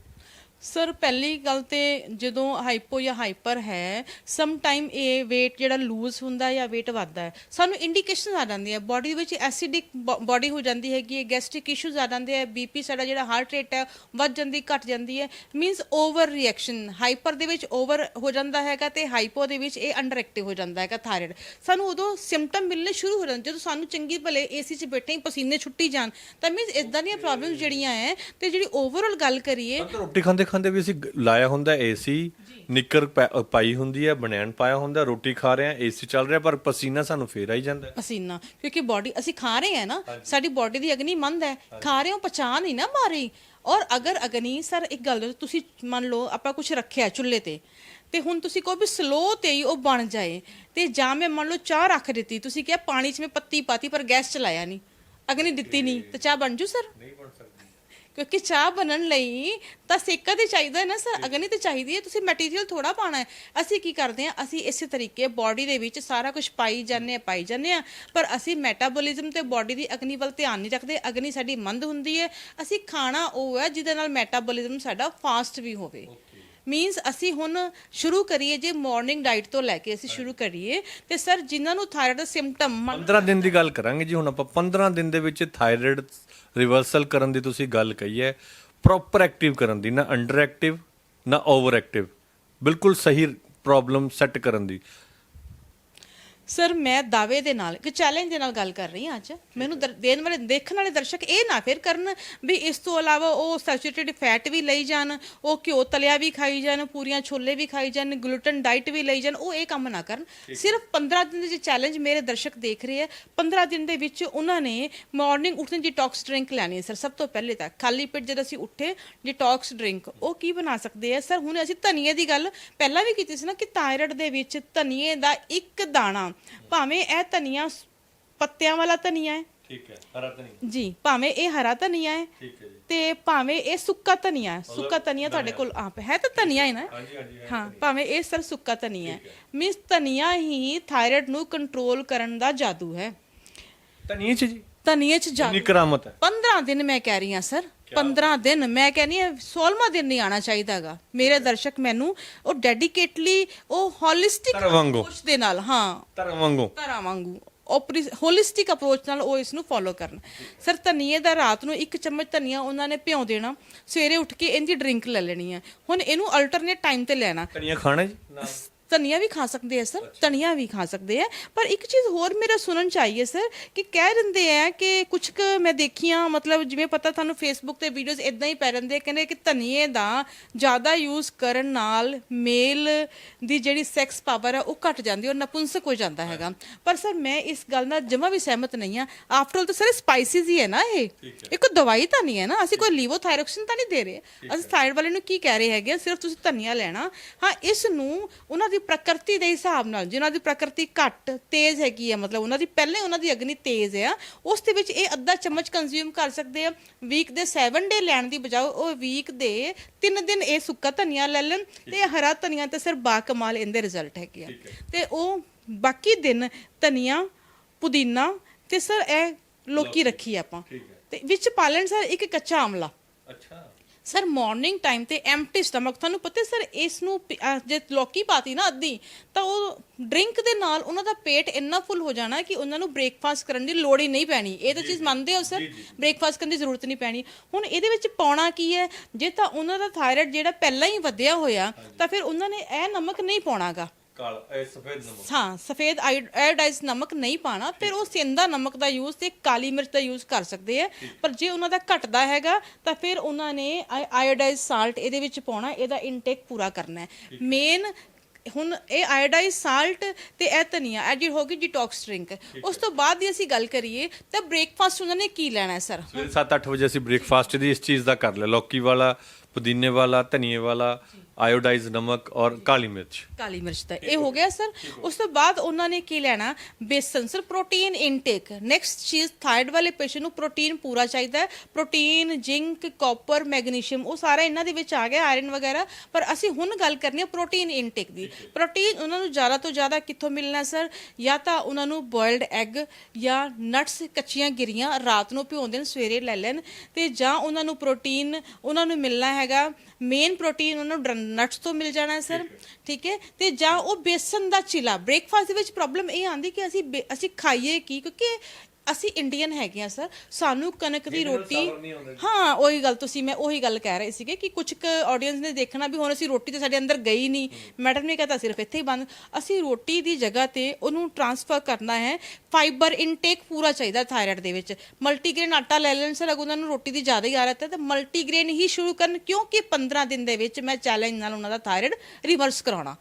B: ਸਰ, ਪਹਿਲੀ ਗੱਲ ਤੇ ਜਦੋਂ ਹਾਈਪੋ ਜਾਂ ਹਾਈਪਰ ਹੈ ਸਮ ਟਾਈਮ ਇਹ weight ਜਿਹੜਾ ਲੂਜ਼ ਹੁੰਦਾ ਜਾਂ weight ਵੱਧਦਾ ਹੈ, ਸਾਨੂੰ ਇੰਡੀਕੇਸ਼ਨ ਆ ਜਾਂਦੀਆਂ ਬਾਡੀ ਵਿੱਚ ਐਸਿਡਿਕ ਬਾਡੀ ਹੋ ਜਾਂਦੀ ਹੈਗੀ ਹੈ ਗੈਸਟ੍ਰਿਕ ਇਸ਼ੂਜ਼ ਆ ਜਾਂਦੇ ਹੈ ਬੀਪੀ ਸਾਡਾ ਜਿਹੜਾ ਹਾਰਟ ਰੇਟ ਹੈ, ਵੱਧ ਜਾਂਦੀ, ਘਟ ਜਾਂਦੀ ਹੈ। ਮੀਨਸ ਓਵਰ ਰਿਐਕਸ਼ਨ ਹਾਈਪਰ ਦੇ ਵਿੱਚ ਓਵਰ ਹੋ ਜਾਂਦਾ ਹੈਗਾ ਤੇ ਹਾਈਪੋ ਦੇ ਵਿੱਚ ਇਹ ਅੰਡਰ ਐਕਟਿਵ ਹੋ ਜਾਂਦਾ ਹੈਗਾ ਥਾਇਰਾਇਡ ਸਾਨੂੰ ਉਦੋਂ ਸਿੰਪਟਮ ਮਿਲਣੇ ਸ਼ੁਰੂ ਹੋ ਜਾਂਦੇ, ਜਦੋਂ ਸਾਨੂੰ ਚੰਗੀ ਭਲੇ ਏਸੀ 'ਚ ਬੈਠੇ ਹੀ ਪਸੀਨੇ ਛੁੱਟੀ ਜਾਣ, ਤਾਂ ਮੀਨਸ ਇਦਾਂ ਦੀਆਂ ਪ੍ਰੋਬਲਮਸ ਜਿਹੜੀਆਂ ਹੈ, ਤੇ ਜਿਹੜੀ ਓਵਰਆਲ ਗੱਲ ਕਰੀਏ
A: ਰੋਟੀ ਖਾਂਦੇ ਖਾਂਦੇ ਵੀ ਅਸੀਂ ਗ- ਲਾਇਆ ਹੁੰਦਾ ਏਸੀ ਨਿੱਕਰ ਪਾ- ਅ, ਪਾਈ ਹੁੰਦੀ ਹੈ ਬਨੈਣ ਪਾਇਆ ਹੁੰਦਾ ਰੋਟੀ ਖਾ ਰਹੇ ਆ ਏਸੀ ਚੱਲ ਰਿਹਾ ਪਰ ਪਸੀਨਾ ਸਾਨੂੰ ਫੇਰ ਆਈ ਜਾਂਦਾ ਹੈ।
B: ਪਸੀਨਾ ਕਿਉਂਕਿ ਬਾਡੀ ਅਸੀਂ ਖਾ ਰਹੇ ਹਾਂ ਨਾ ਸਾਡੀ ਬਾਡੀ ਦੀ ਅਗਨੀ ਮੰਦ ਹੈ ਖਾ ਰਹੇ ਹਾਂ ਪਛਾਣ ਹੀ ਨਾ ਮਾਰੀ। ਔਰ ਅਗਰ ਅਗਨੀ ਸਰ ਇੱਕ ਗੱਲ ਦੱਸੋ, ਤੁਸੀਂ ਮੰਨ ਲਓ ਆਪਾਂ ਕੁਝ ਰੱਖਿਆ ਚੁੱਲ੍ਹੇ ਤੇ ਤੇ ਹੁਣ ਤੁਸੀਂ ਕਹੋ ਵੀ ਸਲੋ ਤੇ ਹੀ ਉਹ ਬਣ ਜਾਏ ਤੇ ਜਾਂ ਮੈਂ ਮੰਨ ਲਓ ਚਾਹ ਰੱਖ ਦਿੱਤੀ ਤੁਸੀਂ ਕਿਹਾ ਪਾਣੀ 'ਚ ਮੈਂ ਪੱਤੀ ਪਾਤੀ ਪਰ ਗੈਸ ਚਲਾਇਆ ਨਹੀਂ ਅਗਨੀ ਦਿੱਤੀ ਨਹੀਂ ਤੇ ਚਾਹ ਬਣ ਜੂ ਸਰ?
A: ਨਹੀਂ ਬਣ ਸਕਦੀ।
B: ਕਿਉਂਕਿ ਚਾਹ ਬਣਨ ਲਈ ਤਾਂ ਸੇਕਾ ਤੇ ਚਾਹੀਦਾ ਹੈ ਨਾ ਸਰ, ਅਗਨੀ ਤੇ ਚਾਹੀਦੀ ਹੈ, ਤੁਸੀਂ ਮਟੀਰੀਅਲ ਥੋੜਾ ਪਾਣਾ ਹੈ। ਅਸੀਂ ਕੀ ਕਰਦੇ ਹਾਂ, ਅਸੀਂ ਇਸੇ ਤਰੀਕੇ ਬਾਡੀ ਦੇ ਵਿੱਚ ਸਾਰਾ ਕੁਝ ਪਾਈ ਜਾਂਦੇ ਆ ਪਾਈ ਜਾਂਦੇ ਆ ਪਰ ਅਸੀਂ ਮੈਟਾਬੋਲਿਜ਼ਮ ਤੇ ਬਾਡੀ ਦੀ ਅਗਨੀ ਵੱਲ ਧਿਆਨ ਨਹੀਂ ਰੱਖਦੇ, ਅਗਨੀ ਸਾਡੀ ਮੰਦ ਹੁੰਦੀ ਹੈ। ਅਸੀਂ ਖਾਣਾ ਉਹ ਹੈ ਜਿਹਦੇ ਨਾਲ ਮੈਟਾਬੋਲਿਜ਼ਮ ਸਾਡਾ ਫਾਸਟ ਵੀ ਹੋਵੇ। ਮੀਨਸ ਅਸੀਂ ਹੁਣ ਸ਼ੁਰੂ ਕਰੀਏ ਜੇ ਮਾਰਨਿੰਗ ਡਾਈਟ ਤੋਂ ਲੈ ਕੇ ਅਸੀਂ ਸ਼ੁਰੂ ਕਰੀਏ, ਤੇ ਸਰ ਜਿਨ੍ਹਾਂ ਨੂੰ ਥਾਇਰਾਇਡ ਦਾ ਸਿੰਪਟਮ
A: 15 ਦਿਨ ਦੀ ਗੱਲ ਕਰਾਂਗੇ ਜੀ, ਹੁਣ ਆਪਾਂ 15 ਦਿਨ ਦੇ ਵਿੱਚ ਥਾਇਰਾਇਡ ਰਿਵਰਸਲ ਕਰਨ ਦੀ ਤੁਸੀਂ ਗੱਲ ਕਹੀ ਹੈ ਪ੍ਰੋਪਰ ਐਕਟਿਵ ਕਰਨ ਦੀ, ਨਾ ਅੰਡਰ ਐਕਟਿਵ ਨਾ ਓਵਰ ਐਕਟਿਵ ਬਿਲਕੁਲ ਸਹੀ ਪ੍ਰੋਬਲਮ ਸੈੱਟ ਕਰਨ ਦੀ।
B: ਸਰ ਮੈਂ ਦਾਅਵੇ ਦੇ ਨਾਲ ਇੱਕ ਚੈਲੰਜ ਦੇ ਨਾਲ ਗੱਲ ਕਰ ਰਹੀ ਹਾਂ ਅੱਜ। ਮੈਨੂੰ ਦਰ- ਦੇਣ ਵਾਲੇ ਦੇਖਣ ਵਾਲੇ ਦਰਸ਼ਕ ਇਹ ਨਾ ਫਿਰ ਕਰਨ ਵੀ ਇਸ ਤੋਂ ਇਲਾਵਾ ਉਹ ਸੈਚੂਰੇਟਡ ਫੈਟ ਵੀ ਲਈ ਜਾਣ ਉਹ ਘਿਓ ਤਲਿਆ ਵੀ ਖਾਈ ਜਾਣ ਪੂਰੀਆਂ ਛੋਲੇ ਵੀ ਖਾਈ ਜਾਣ ਗਲੂਟਨ ਡਾਈਟ ਵੀ ਲਈ ਜਾਣ ਉਹ ਇਹ ਕੰਮ ਨਾ ਕਰਨ। ਸਿਰਫ 15 ਦਿਨ ਦੇ ਜੇ ਚੈਲੰਜ ਮੇਰੇ ਦਰਸ਼ਕ ਦੇਖ ਰਹੇ ਆ 15 ਦਿਨ ਦੇ ਵਿੱਚ ਉਹਨਾਂ ਨੇ ਮਾਰਨਿੰਗ ਉੱਠਣ ਡਿਟੌਕਸ ਡਰਿੰਕ ਲੈਣੀ ਹੈ ਸਰ ਸਭ ਤੋਂ ਪਹਿਲੇ ਤਾਂ ਖਾਲੀ ਪੇਟ ਜਦ ਅਸੀਂ ਉੱਠੇ ਡਿਟੌਕਸ ਡਰਿੰਕ ਉਹ ਕੀ ਬਣਾ ਸਕਦੇ ਆ? ਸਰ ਹੁਣ ਅਸੀਂ ਧਨੀਏ ਦੀ ਗੱਲ ਪਹਿਲਾਂ ਵੀ ਕੀਤੀ ਸੀ ਨਾ ਕਿ ਥਾਇਰਾਇਡ ਦੇ ਵਿੱਚ ਧਨੀਏ ਦਾ ਇੱਕ ਦਾਣਾ ਭਾਵੇਂ ਇਹ ਧਨੀਆ ਸ- ਪੱਤਿਆਂ ਵਾਲਾ ਧਨੀਆ ਹੈ।
A: ਠੀਕ ਹੈ ਹਰਾ ਧਨੀਆ।
B: ਜੀ ਭਾਵੇਂ ਇਹ ਹਰਾ ਧਨੀਆ ਹੈ
A: ਠੀਕ ਹੈ ਜੀ।
B: ਤੇ ਭਾਵੇਂ ਇਹ ਸੁੱਕਾ ਧਨੀਆ ਹੈ। ਸੁੱਕਾ ਧਨੀਆ ਤੁਹਾਡੇ ਕੋਲ ਆਪ ਹੈ ਤਾਂ ਧਨੀਆ ਹੀ ਨਾ।
A: ਹਾਂਜੀ ਹਾਂਜੀ
B: ਹਾਂ ਭਾਵੇਂ ਇਹ ਸਰ ਸੁੱਕਾ ਧਨੀਆ ਹੈ। ਮਿਸ ਧਨੀਆ ਹੀ ਥਾਇਰਾਇਡ ਨੂੰ ਕੰਟਰੋਲ ਕਰਨ ਦਾ ਜਾਦੂ ਹੈ।
A: ਧਨੀਏ ਚ ਜੀ।
B: ਧਨੀਏ 'ਚ ਜਾਦੂ।
A: ਕਰਾਮਤ ਹੈ।
B: 15 ਦਿਨ ਮੈਂ ਕਹਿ ਰਹੀ ਹਾਂ ਸਰ। 15 ਦਿਨ ਮੈਂ ਕਹਿੰਦੀ ਹਾਂ 16ਵਾਂ ਦਿਨ ਨਹੀਂ ਆਣਾ ਚਾਹੀਦਾਗਾ ਮੇਰੇ ਦਰਸ਼ਕ ਮੈਨੂੰ ਉਹ ਡੈਡੀਕੇਟਲੀ ਉਹ ਹੋਲਿਸਟਿਕ
A: ਵਾਂਗੂ।
B: ਅਪਰੋਚ ਦੇ ਨਾਲ ਹਾਂ।
A: ਧਰਮ ਵਾਂਗੂ।
B: ਤਰ੍ਹਾਂ ਵਾਂਗੂ। ਹੋਲਿਸਟਿਕ ਅਪਰੋਚ ਨਾਲ ਉਹ ਇਸ ਨੂੰ ਫੋਲੋ ਕਰਨ। ਸਰ ਧਨੀਏ ਦਾ ਰਾਤ ਨੂੰ ਇੱਕ ਚਮਚ ਧਨੀਆ ਉਹਨਾਂ ਨੇ ਭਿਉਂ ਦੇਣਾ। ਸਵੇਰੇ ਉੱਠ ਕੇ ਇਹਦੀ ਡਰਿੰਕ ਲੈ ਲੈਣੀ ਹੈ। ਹੁਣ ਇਹਨੂੰ ਅਲਟਰਨੇਟ ਟਾਈਮ ਤੇ ਲੈਣਾ।
A: ਧਨੀਆ ਖਾਣਾ ਜੀ?
B: ਧਨੀਆ ਵੀ ਖਾ ਸਕਦੇ ਆ ਸਰ। ਧਨੀਆ ਵੀ ਖਾ ਸਕਦੇ ਆ। ਪਰ ਇੱਕ ਚੀਜ਼ ਹੋਰ ਮੇਰਾ ਸੁਣਨ ਚਾਹੀਏ ਸਰ ਕਿ ਕਹਿ ਰਹਿੰਦੇ ਆ ਕਿ ਕੁਝ ਕੁ ਮੈਂ ਦੇਖੀਆਂ ਮਤਲਬ ਜਿਵੇਂ ਪਤਾ ਤੁਹਾਨੂੰ ਫੇਸਬੁੱਕ ਤੇ ਵੀਡੀਓਜ਼ ਇਦਾਂ ਹੀ ਪੈ ਰਹਿੰਦੇ ਆ, ਕਹਿੰਦੇ ਕਿ ਧਨੀਏ ਦਾ ਜ਼ਿਆਦਾ ਯੂਜ਼ ਕਰਨ ਨਾਲ ਮੇਲ ਦੀ ਜਿਹੜੀ ਸੈਕਸ ਪਾਵਰ ਹੈ ਉਹ ਘਟ ਜਾਂਦੀ ਔਰ ਨਪੁੰਸਕ ਹੋ ਜਾਂਦਾ ਹੈਗਾ। ਪਰ ਸਰ ਮੈਂ ਇਸ ਗੱਲ ਨਾਲ ਜਮਾ ਵੀ ਸਹਿਮਤ ਨਹੀਂ ਆ ਆਫਟਰ ਆਲ ਤਾਂ ਸਰ ਸਪਾਈਸਿਸ ਹੀ ਹੈ ਨਾ ਇਹ। ਇਹ ਕੋਈ ਦਵਾਈ ਤਾਂ ਨਹੀਂ ਹੈ ਨਾ। ਅਸੀਂ ਕੋਈ ਲੀਵੋਥਾਇਰੋਕਸਿਨ ਤਾਂ ਨਹੀਂ ਦੇ ਰਹੇ। ਅਸੀਂ ਥਾਇਰਡ ਵਾਲੇ ਨੂੰ ਕੀ ਕਹਿ ਰਹੇ ਹੈਗੇ ਆ, ਸਿਰਫ ਤੁਸੀਂ ਧਨੀਆ ਲੈਣਾ। ਹਾਂ ਇਸ ਨੂੰ ਉਹਨਾਂ ਦੀ ਪ੍ਰਕਿਰਤੀ ਦੇ ਹਿਸਾਬ ਨਾਲ ਜਿਨ੍ਹਾਂ ਦੀ ਪ੍ਰਕਿਰਤੀ ਘੱਟ ਤੇਜ਼ ਹੈਗੀ ਹੈ ਮਤਲਬ ਉਹਨਾਂ ਦੀ ਪਹਿਲੇ ਉਹਨਾਂ ਦੀ ਅਗਨੀ ਤੇਜ਼ ਆ ਉਸ ਦੇ ਵਿੱਚ ਇਹ ਅੱਧਾ ਚਮਚ ਕੰਜ਼ਿਊਮ ਕਰ ਸਕਦੇ ਆ। ਵੀਕ ਦੇ 7 ਡੇ ਲੈਣ ਦੀ ਬਜਾਏ ਉਹ ਵੀਕ ਦੇ 3 ਦਿਨ ਇਹ ਸੁੱਕਾ ਧਨੀਆ ਲੈ ਲੈਣ ਤੇ ਹਰਾ ਧਨੀਆ ਤੇ ਸਰ ਬਾ ਕਮਾਲ ਇਹਦੇ ਰਿਜ਼ਲਟ ਹੈਗੇ ਆ। ਤੇ ਉਹ ਬਾਕੀ ਦਿਨ ਧਨੀਆ ਪੁਦੀਨਾ ਤੇ ਸਰ ਇਹ ਲੋਕੀ ਰੱਖੀ ਆਪਾਂ। ਤੇ ਵਿੱਚ ਪਾਲਣ ਸਰ ਇੱਕ ਕੱਚਾ ਆਮਲਾ।
A: ਅੱਛਾ।
B: ਸਰ ਮਾਰਨਿੰਗ ਟਾਈਮ ਤੇ ਐਮਟੀ ਸਟਮਕ ਤੁਹਾਨੂੰ ਪਤਾ ਸਰ ਇਸ ਨੂੰ ਪੀ- ਅਹ ਜੇ ਲੋਕੀ ਪਾਤੀ ਨਾ ਅੱਧੀ ਤਾਂ ਉਹ ਡਰਿੰਕ ਦੇ ਨਾਲ ਉਹਨਾਂ ਦਾ ਪੇਟ ਇੰਨਾ ਫੁੱਲ ਹੋ ਜਾਣਾ ਕਿ ਉਹਨਾਂ ਨੂੰ ਬ੍ਰੇਕਫਾਸਟ ਕਰਨ ਦੀ ਲੋੜ ਹੀ ਨਹੀਂ ਪੈਣੀ। ਇਹ ਤਾਂ ਚੀਜ਼ ਮੰਨਦੇ ਹੋ ਸਰ? ਬ੍ਰੇਕਫਾਸਟ ਕਰਨ ਦੀ ਜ਼ਰੂਰਤ ਨਹੀਂ ਪੈਣੀ। ਹੁਣ ਇਹਦੇ ਵਿੱਚ ਪਾਉਣਾ ਕੀ ਹੈ? ਜੇ ਤਾਂ ਉਹਨਾਂ ਦਾ ਥਾਇਰਾਇਡ ਜਿਹੜਾ ਪਹਿਲਾਂ ਹੀ ਵਧਿਆ ਹੋਇਆ ਤਾਂ ਫਿਰ ਉਹਨਾਂ ਨੇ ਇਹ ਨਮਕ ਨਹੀਂ ਪਾਉਣਾਗਾ।
A: ਕਾਲਾ ਇਹ ਸਫੇਦ ਨਮਕ।
B: ਹਾਂ ਸਫੇਦ ਆਇਓਡਾਈਜ਼ ਨਮਕ ਨਹੀਂ ਪਾਣਾ ਫਿਰ ਉਹ ਸਿੰਦਾ ਨਮਕ ਦਾ ਯੂਜ਼ ਤੇ ਕਾਲੀ ਮਿਰਚ ਦਾ ਯੂਜ਼ ਕਰ ਸਕਦੇ ਆ। ਪਰ ਜੇ ਉਹਨਾਂ ਦਾ ਘਟਦਾ ਹੈਗਾ ਤਾਂ ਫਿਰ ਉਹਨਾਂ ਨੇ ਆਇਓਡਾਈਜ਼ ਸਾਲਟ ਇਹਦੇ ਵਿੱਚ ਪਾਉਣਾ ਇਹਦਾ ਇਨਟੇਕ ਪੂਰਾ ਕਰਨਾ ਹੈ। ਮੇਨ ਹੁਣ ਇਹ ਆਇਓਡਾਈਜ਼ ਸਾਲਟ ਤੇ ਇਹ ਧਨੀਆ ਇਹ ਜਿਹੜੀ ਹੋ ਗਈ ਡਿਟੌਕਸ ਡਰਿੰਕ ਉਸ ਤੋਂ ਬਾਅਦ ਦੀ ਅਸੀਂ ਗੱਲ ਕਰੀਏ ਤਾਂ ਬ੍ਰੇਕਫਾਸਟ ਉਹਨਾਂ ਨੇ ਕੀ ਲੈਣਾ ਹੈ ਸਰ
A: ਸਵੇਰੇ 7-8 ਵਜੇ ਅਸੀਂ ਬ੍ਰੇਕਫਾਸਟ ਦੀ ਇਸ ਚੀਜ਼ ਦਾ ਕਰ ਲਿਆ। ਲੌਕੀ ਵਾਲਾ ਪੁਦੀਨੇ ਵਾਲਾ ਧਨੀਏ ਵਾਲਾ ਆਇਓਡਾਈਜ਼, ਨਮਕ ਔਰ ਕਾਲੀ ਮਿਰਚ।
B: ਕਾਲੀ ਮਿਰਚ ਦਾ ਇਹ ਹੋ ਗਿਆ ਸਰ। ਉਸ ਤੋਂ ਬਾਅਦ ਉਹਨਾਂ ਨੇ ਕੀ ਲੈਣਾ? ਬੇਸਨ। ਸਰ, ਪ੍ਰੋਟੀਨ ਇਨਟੇਕ ਨੈਕਸਟ ਚੀਜ਼ ਥਾਇਰਡ ਵਾਲੇ ਪੇਸ਼ੈਂਟ ਨੂੰ ਪ੍ਰੋਟੀਨ ਪੂਰਾ ਚਾਹੀਦਾ ਹੈ। ਪ੍ਰੋਟੀਨ, ਜ਼ਿੰਕ ਕਾਪਰ ਮੈਗਨੀਸ਼ੀਅਮ ਉਹ ਸਾਰਾ ਇਹਨਾਂ ਦੇ ਵਿੱਚ ਆ ਗਿਆ ਆਇਰਨ ਵਗੈਰਾ। ਪਰ ਅਸੀਂ ਹੁਣ ਗੱਲ ਕਰਨੀ ਹੈ ਪ੍ਰੋਟੀਨ ਇਨਟੇਕ ਦੀ। ਪ੍ਰੋਟੀਨ ਉਹਨਾਂ ਨੂੰ ਜ਼ਿਆਦਾ ਤੋਂ ਜ਼ਿਆਦਾ ਕਿੱਥੋਂ ਮਿਲਣਾ ਸਰ? ਜਾਂ ਤਾਂ ਉਹਨਾਂ ਨੂੰ ਬੋਇਲਡ ਐਗ ਜਾਂ ਨਟਸ ਕੱਚੀਆਂ ਗਿਰੀਆਂ ਰਾਤ ਨੂੰ ਭਿਉਂ ਦੇਣ ਸਵੇਰੇ ਲੈ ਲੈਣ। ਤੇ ਜਾਂ ਉਹਨਾਂ ਨੂੰ ਪ੍ਰੋਟੀਨ, ਉਹਨਾਂ ਨੂੰ ਮਿਲਣਾ ਹੈਗਾ ਮੇਨ ਪ੍ਰੋਟੀਨ ਉਹਨਾਂ ਨੂੰ ਨਟਸ ਤੋਂ ਮਿਲ ਜਾਣਾ ਹੈ ਸਰ ਠੀਕ ਹੈ? ਤੇ ਜਾਂ ਉਹ ਬੇਸਨ ਦਾ ਚਿਲਾ ਬ੍ਰੇਕਫਾਸਟ ਦੇ ਵਿੱਚ ਪ੍ਰੋਬਲਮ ਇਹ ਆਂਦੀ ਕਿ ਅਸੀਂ ਬੇ- ਅਸੀਂ ਖਾਈਏ ਕੀ? ਕਿਉਂਕਿ ਅਸੀਂ ਇੰਡੀਅਨ ਹੈਗੇ ਆ ਸਰ ਸਾਨੂੰ ਕਣਕ ਦੀ ਰੋਟੀ ਹਾਂ ਉਹੀ ਗੱਲ ਤੁਸੀਂ ਮੈਂ ਉਹੀ ਗੱਲ ਕਹਿ ਰਹੇ ਸੀਗੇ ਕਿ ਕੁਝ ਕੁ ਆਡੀਅנס ਨੇ ਦੇਖਣਾ ਵੀ ਹੁਣ ਅਸੀਂ ਰੋਟੀ ਤੇ ਸਾਡੇ ਅੰਦਰ ਗਈ ਨਹੀਂ। ਮੈਡਮ ਨੇ ਕਹਤਾ ਸਿਰਫ ਇੱਥੇ ਹੀ ਬੰਦ। ਅਸੀਂ ਰੋਟੀ ਦੀ ਜਗ੍ਹਾ ਤੇ ਉਹਨੂੰ ਟਰਾਂਸਫਰ ਕਰਨਾ ਹੈ। ਫਾਈਬਰ ਇਨਟੇਕ ਪੂਰਾ ਚਾਹੀਦਾ ਥਾਇਰਾਇਡ ਦੇ ਵਿੱਚ। ਮਲਟੀਗ੍ਰੇਨ ਆਟਾ ਲੈ ਲੈਣ ਸਰ ਅਗਰ ਉਹਨਾਂ ਨੂੰ ਰੋਟੀ ਦੀ ਜ਼ਿਆਦਾ ਹੀ ਆਦਤ ਹੈ ਤਾਂ ਮਲਟੀਗ੍ਰੇਨ ਹੀ ਸ਼ੁਰੂ ਕਰਨ ਕਿਉਂਕਿ 15 ਦਿਨ ਦੇ ਵਿੱਚ ਮੈਂ ਚੈਲੰਜ ਨਾਲ ਉਹਨਾਂ ਦਾ ਥਾਇਰਾਇਡ ਰਿਵਰਸ ਕਰਾਉਣਾ।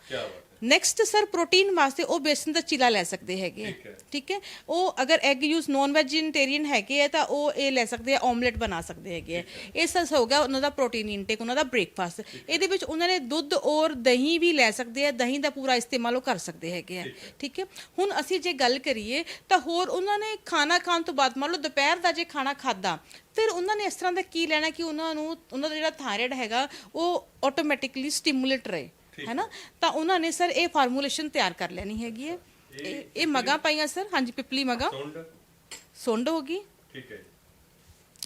B: ਨੈਕਸਟ ਸਰ ਪ੍ਰੋਟੀਨ ਵਾਸਤੇ ਉਹ ਬੇਸਨ ਦਾ ਚਿਲਾ ਲੈ ਸਕਦੇ ਹੈਗੇ ਆ। ਠੀਕ ਹੈ। ਉਹ ਅਗਰ ਐਗ ਯੂਜ਼ ਨੋਨ ਵੈਜੀਟੇਰੀਅਨ ਹੈਗੇ ਆ ਤਾਂ ਉਹ ਇਹ ਲੈ ਸਕਦੇ ਆ ਆਮਲੇਟ ਬਣਾ ਸਕਦੇ ਹੈਗੇ ਆ। ਇਹ ਸਰ ਹੋ ਗਿਆ ਉਹਨਾਂ ਦਾ ਪ੍ਰੋਟੀਨ ਇਨਟੇਕ ਉਹਨਾਂ ਦਾ ਬ੍ਰੇਕਫਾਸਟ ਇਹਦੇ ਵਿੱਚ ਉਹਨਾਂ ਨੇ ਦੁੱਧ ਔਰ ਦਹੀਂ ਵੀ ਲੈ ਸਕਦੇ ਆ ਦਹੀਂ ਦਾ ਪੂਰਾ ਇਸਤੇਮਾਲ ਉਹ ਕਰ ਸਕਦੇ ਹੈਗੇ ਆ। ਠੀਕ ਹੈ। ਹੁਣ ਅਸੀਂ ਜੇ ਗੱਲ ਕਰੀਏ ਤਾਂ ਹੋਰ ਉਹਨਾਂ ਨੇ ਖਾਣਾ ਖਾਣ ਤੋਂ ਬਾਅਦ ਮੰਨ ਲਓ ਦੁਪਹਿਰ ਦਾ ਜੇ ਖਾਣਾ ਖਾਦਾ ਫਿਰ ਉਹਨਾਂ ਨੇ ਇਸ ਤਰ੍ਹਾਂ ਦਾ ਕੀ ਲੈਣਾ ਕਿ ਉਹਨਾਂ ਨੂੰ ਉਹਨਾਂ ਦਾ ਜਿਹੜਾ ਥਾਇਰਾਇਡ ਹੈਗਾ ਉਹ ਆਟੋਮੈਟਿਕਲੀ ਸਟਿਮੂਲੇਟ ਰਹੇ। ਹੈਨਾ ਤਾਂ ਉਹਨਾਂ ਨੇ ਸਰ ਇਹ ਫਾਰਮੂਲੇਸ਼ਨ ਤਿਆਰ ਕਰ ਲੈਣੀ ਹੈਗੀ ਹੈ। ਇਹ ਇਹ ਮਗਾ ਪਾਈਆਂ ਸਰ ਹਾਂਜੀ ਪਿਪਲੀ ਮਗਾ।
A: ਸੁੰਡ?
B: ਸੁੰਡ ਹੋ ਗਈ।
A: ਠੀਕ ਹੈ।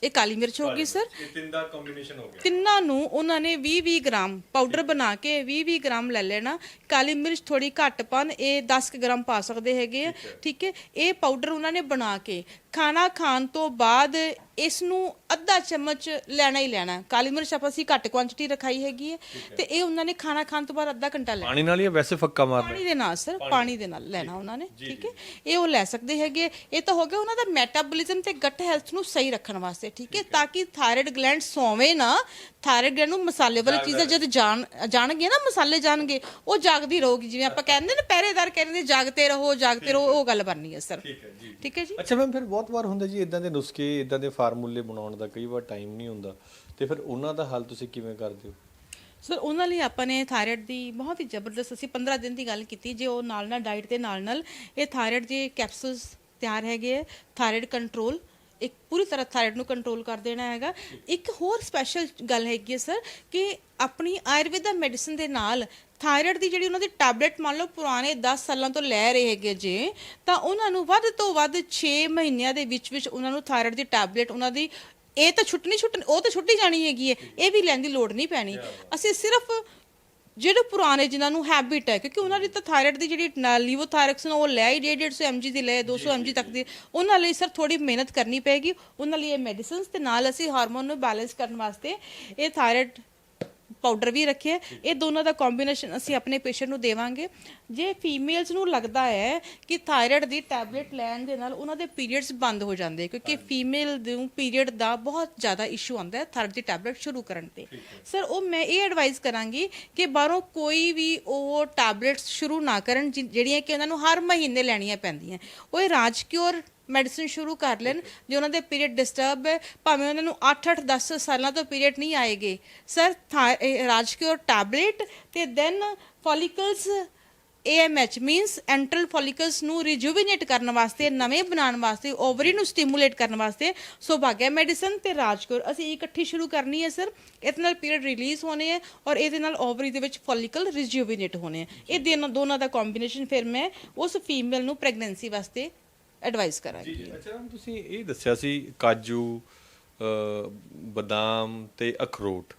B: ਇਹ ਕਾਲੀ ਮਿਰਚ ਹੋ ਗਈ ਸਰ।
A: ਇਹ ਤਿੰਨ ਦਾ ਕੰਬੀਨੇਸ਼ਨ ਹੋ ਗਿਆ।
B: ਤਿੰਨਾਂ ਨੂੰ ਉਹਨਾਂ ਨੇ 20-20 ਗ੍ਰਾਮ ਪਾਊਡਰ ਬਣਾ ਕੇ 20-20 ਗ੍ਰਾਮ ਲੈ ਲੈਣਾ। ਕਾਲੀ ਮਿਰਚ ਥੋੜੀ ਘੱਟ ਪਾਣ ਇਹ 10 ਕੁ ਗ੍ਰਾਮ ਪਾ ਸਕਦੇ ਹੈਗੇ ਆ। ਠੀਕ ਹੈ। ਇਹ ਪਾਊਡਰ ਉਹਨਾਂ ਨੇ ਬਣਾ ਕੇ ਖਾਣਾ ਖਾਣ ਤੋਂ ਬਾਅਦ ਇਸ ਨੂੰ ਅੱਧਾ ਚਮਚ ਲੈਣਾ ਹੀ ਲੈਣਾ। ਹੈ। ਕਾਲੀ ਮਿਰਚ ਆਪਾਂ ਅਸੀਂ ਘੱਟ ਕੁਆਂਟੀਟੀ ਰਖਾਈ ਹੈਗੀ ਹੈ ਤੇ ਇਹ ਉਹਨਾਂ ਨੇ ਖਾਣਾ ਖਾਣ ਤੋਂ ਬਾਅਦ ਅੱਧਾ ਘੰਟਾ ਲੈਣਾ
A: ਪਾਣੀ ਨਾਲ ਹੀ ਵੈਸੇ ਫੱਕਾ ਮਾਰਨਾ?
B: ਪਾਣੀ ਦੇ ਨਾਲ ਸਰ ਪਾਣੀ ਦੇ ਨਾਲ ਲੈਣਾ ਉਹਨਾਂ ਨੇ ਠੀਕ ਹੈ? ਇਹ ਉਹ ਲੈ ਸਕਦੇ ਹੈਗੇ। ਇਹ ਤਾਂ ਹੋ ਗਿਆ ਉਹਨਾਂ ਦਾ ਮੈਟਾਬੋਲਿਜ਼ਮ ਤੇ ਗਟ ਹੈਲਥ ਨੂੰ ਸਹੀ ਰੱਖਣ ਵਾਸਤੇ ਠੀਕ ਹੈ? ਤਾਂ ਕਿ ਥਾਇਰਾਇਡ ਗਲੈਂਡ ਸੋਵੇ ਨਾ ਥਾਇਰਾਇਡ ਗਲੈਂਡ ਨੂੰ ਮਸਾਲੇ ਵਾਲੀ ਚੀਜ਼ਾਂ ਜਦ ਜਾਣ ਜਾਣਗੇ ਨਾ ਮਸਾਲੇ ਜਾਣਗੇ ਉਹ ਜਾਗਦੀ ਰਹੂਗੀ। ਜਿਵੇਂ ਆਪਾਂ ਕਹਿੰਦੇ ਨੇ ਪਹਿਰੇਦਾਰ ਕਹਿੰਦੇ ਜਾਗਤੇ ਰਹੋ ਜਾਗਤੇ ਰਹੋ ਉਹ ਗੱਲ ਬਣਨੀ ਹੈ ਸਰ ਠੀਕ ਹੈ ਜੀ।
A: ਅੱਛਾ ਮੈਮ ਫਿਰ ਬਹੁਤ ਵਾਰ ਹੁੰਦਾ ਜੀ ਇਦਾਂ ਦੇ ਨੁਸਖੇ ਇਦਾਂ ਦੇ ਫਾਰਮੂਲੇ ਬਣਾਉਣ ਦਾ ਕਈ ਵਾਰ ਟਾਈਮ ਨਹੀਂ ਹੁੰਦਾ। ਤੇ ਫਿਰ ਉਹਨਾਂ ਦਾ ਹੱਲ ਤੁਸੀਂ ਕਿਵੇਂ ਕਰਦੇ ਹੋ?
B: ਸਰ ਉਹਨਾਂ ਲਈ ਆਪਾਂ ਨੇ ਥਾਇਰਾਇਡ ਦੀ ਬਹੁਤ ਹੀ ਜ਼ਬਰਦਸਤ ਅਸੀਂ 15 ਦਿਨ ਦੀ ਗੱਲ ਕੀਤੀ, ਜੇ ਉਹ ਨਾਲ ਨਾਲ ਡਾਈਟ ਦੇ ਨਾਲ ਨਾਲ ਇਹ ਥਾਇਰਾਇਡ ਦੇ ਕੈਪਸੂਲਸ ਤਿਆਰ ਹੈਗੇ ਹੈ ਥਾਇਰਾਇਡ ਕੰਟਰੋਲ ਇੱਕ ਪੂਰੀ ਤਰ੍ਹਾਂ ਥਾਇਰਾਇਡ ਨੂੰ ਕੰਟਰੋਲ ਕਰ ਦੇਣਾ ਹੈਗਾ। ਇੱਕ ਹੋਰ ਸਪੈਸ਼ਲ ਗੱਲ ਹੈਗੀ ਹੈ ਸਰ ਕਿ ਆਪਣੀ ਆਯੁਰਵੇਦਾ ਮੈਡੀਸਨ ਦੇ ਨਾਲ ਥਾਇਰਾਇਡ ਦੀ ਜਿਹੜੀ ਉਹਨਾਂ ਦੀ ਟੈਬਲੇਟ ਮੰਨ ਲਓ ਪੁਰਾਣੇ 10 ਸਾਲਾਂ ਤੋਂ ਲੈ ਰਹੇ ਹੈਗੇ ਜੇ ਤਾਂ ਉਹਨਾਂ ਨੂੰ ਵੱਧ ਤੋਂ ਵੱਧ 6 ਮਹੀਨਿਆਂ ਦੇ ਵਿੱਚ ਵਿੱਚ ਉਹਨਾਂ ਨੂੰ ਥਾਇਰਾਇਡ ਦੀ ਟੈਬਲੇਟ ਉਹਨਾਂ ਦੀ ਇਹ ਤਾਂ ਛੁੱਟਣੀ ਛੁੱਟਣੀ ਉਹ ਤਾਂ ਛੁੱਟੀ ਜਾਣੀ ਹੈਗੀ ਹੈ ਇਹ ਵੀ ਲੈਣ ਦੀ ਲੋੜ ਨਹੀਂ ਪੈਣੀ। ਅਸੀਂ ਸਿਰਫ ਜਿਹੜੇ ਪੁਰਾਣੇ ਜਿਨ੍ਹਾਂ ਨੂੰ ਹੈਬਿਟ ਹੈ ਕਿਉਂਕਿ ਉਹਨਾਂ ਦੀ ਤਾਂ ਥਾਇਰਾਇਡ ਦੀ ਜਿਹੜੀ ਲੀਵੋਥਾਇਰਕਸ ਉਹ ਲੈ ਹੀ 150 mg ਦੀ ਲੈ 200 mg ਤੱਕ ਦੀ। ਉਹਨਾਂ ਲਈ ਸਰ ਥੋੜੀ ਮਿਹਨਤ ਕਰਨੀ ਪਏਗੀ। ਉਹਨਾਂ ਲਈ ਇਹ ਮੈਡੀਸਿਨਸ ਤੇ ਨਾਲ ਅਸੀਂ ਹਾਰਮੋਨ ਨੂੰ ਬੈਲੈਂਸ ਕਰਨ ਵਾਸਤੇ ਇਹ ਥਾਇਰਾਇਡ ਪਾਊਡਰ ਵੀ ਰੱਖਿਆ ਇਹ ਦੋਨਾਂ ਦਾ ਕੰਬੀਨੇਸ਼ਨ ਅਸੀਂ ਆਪਣੇ ਪੇਸ਼ੈਂਟ ਨੂੰ ਦੇਵਾਂਗੇ। ਜੇ ਫੀਮੇਲਸ ਨੂੰ ਲੱਗਦਾ ਹੈ ਕਿ ਥਾਇਰਾਇਡ ਦੀ ਟੈਬਲੇਟ ਲੈਣ ਦੇ ਨਾਲ ਉਹਨਾਂ ਦੇ ਪੀਰੀਅਡਸ ਬੰਦ ਹੋ ਜਾਂਦੇ ਕਿਉਂਕਿ ਫੀਮੇਲ ਨੂੰ ਪੀਰੀਅਡ ਦਾ ਬਹੁਤ ਜ਼ਿਆਦਾ ਇਸ਼ੂ ਆਉਂਦਾ ਹੈ ਥਾਇਰਾਇਡ ਦੀ ਟੈਬਲੇਟ ਸ਼ੁਰੂ ਕਰਨ ਤੇ। ਸਰ ਉਹ ਮੈਂ ਇਹ ਐਡਵਾਈਸ ਕਰਾਂਗੀ ਕਿ ਬਾਹਰੋਂ ਕੋਈ ਵੀ ਉਹ ਟੈਬਲੇਟਸ ਸ਼ੁਰੂ ਨਾ ਕਰਨ ਜਿਹੜੀਆਂ ਕਿ ਉਹਨਾਂ ਨੂੰ ਹਰ ਮਹੀਨੇ ਲੈਣੀਆਂ ਪੈਂਦੀਆਂ। ਉਹ ਰਾਜਕਿਓਰ ਮੈਡੀਸਿਨ ਸ਼ੁਰੂ ਕਰ ਲੈਣ, ਜੇ ਉਹਨਾਂ ਦੇ ਪੀਰੀਅਡ ਡਿਸਟਰਬ ਹੈ ਭਾਵੇਂ ਉਹਨਾਂ ਨੂੰ 8-8 10 ਸਾਲਾਂ ਤੋਂ ਪੀਰੀਅਡ ਨਹੀਂ ਆਏਗੇ। ਸਰ ਰਾਜਕਿਓਰ ਟੈਬਲੇਟ ਤੇ then follicles AMH means antral follicles ਨੂੰ ਰਿਜੂਵਿਨੇਟ ਕਰਨ ਵਾਸਤੇ, ਨਵੇਂ ਬਣਾਉਣ ਵਾਸਤੇ ਓਵਰੀ ਨੂੰ ਸਟਿਮੂਲੇਟ ਕਰਨ ਵਾਸਤੇ ਸੌਭਾਗਿਆ ਮੈਡੀਸਨ ਤੇ ਰਾਜਕੌਰ ਅਸੀਂ ਇਕੱਠੀ ਸ਼ੁਰੂ ਕਰਨੀ ਹੈ ਸਰ ਇਹਦੇ ਨਾਲ ਪੀਰੀਅਡ ਰਿਲੀਜ਼ ਹੋਣੇ ਹੈ ਔਰ ਇਹਦੇ ਨਾਲ ਓਵਰੀ ਦੇ ਵਿੱਚ ਫੋਲੀਕਲ ਰਿਜੂਵਿਨੇਟ ਹੋਣੇ ਹੈ। ਇਹ ਦੋਨੋਂ, ਦੋਨਾਂ ਦਾ ਕੰਬੀਨੇਸ਼ਨ ਫਿਰ ਮੈਂ ਉਸ ਫੀਮੇਲ ਨੂੰ ਪ੍ਰੈਗਨੈਂਸੀ ਵਾਸਤੇ ਐਡਵਾਈਸ ਕਰਾਂਗੀ।
A: ਅੱਛਾ ਮੈਮ ਤੁਸੀਂ ਇਹ ਦੱਸਿਆ ਸੀ ਕਾਜੂ ਬਦਾਮ ਤੇ ਅਖਰੋਟ।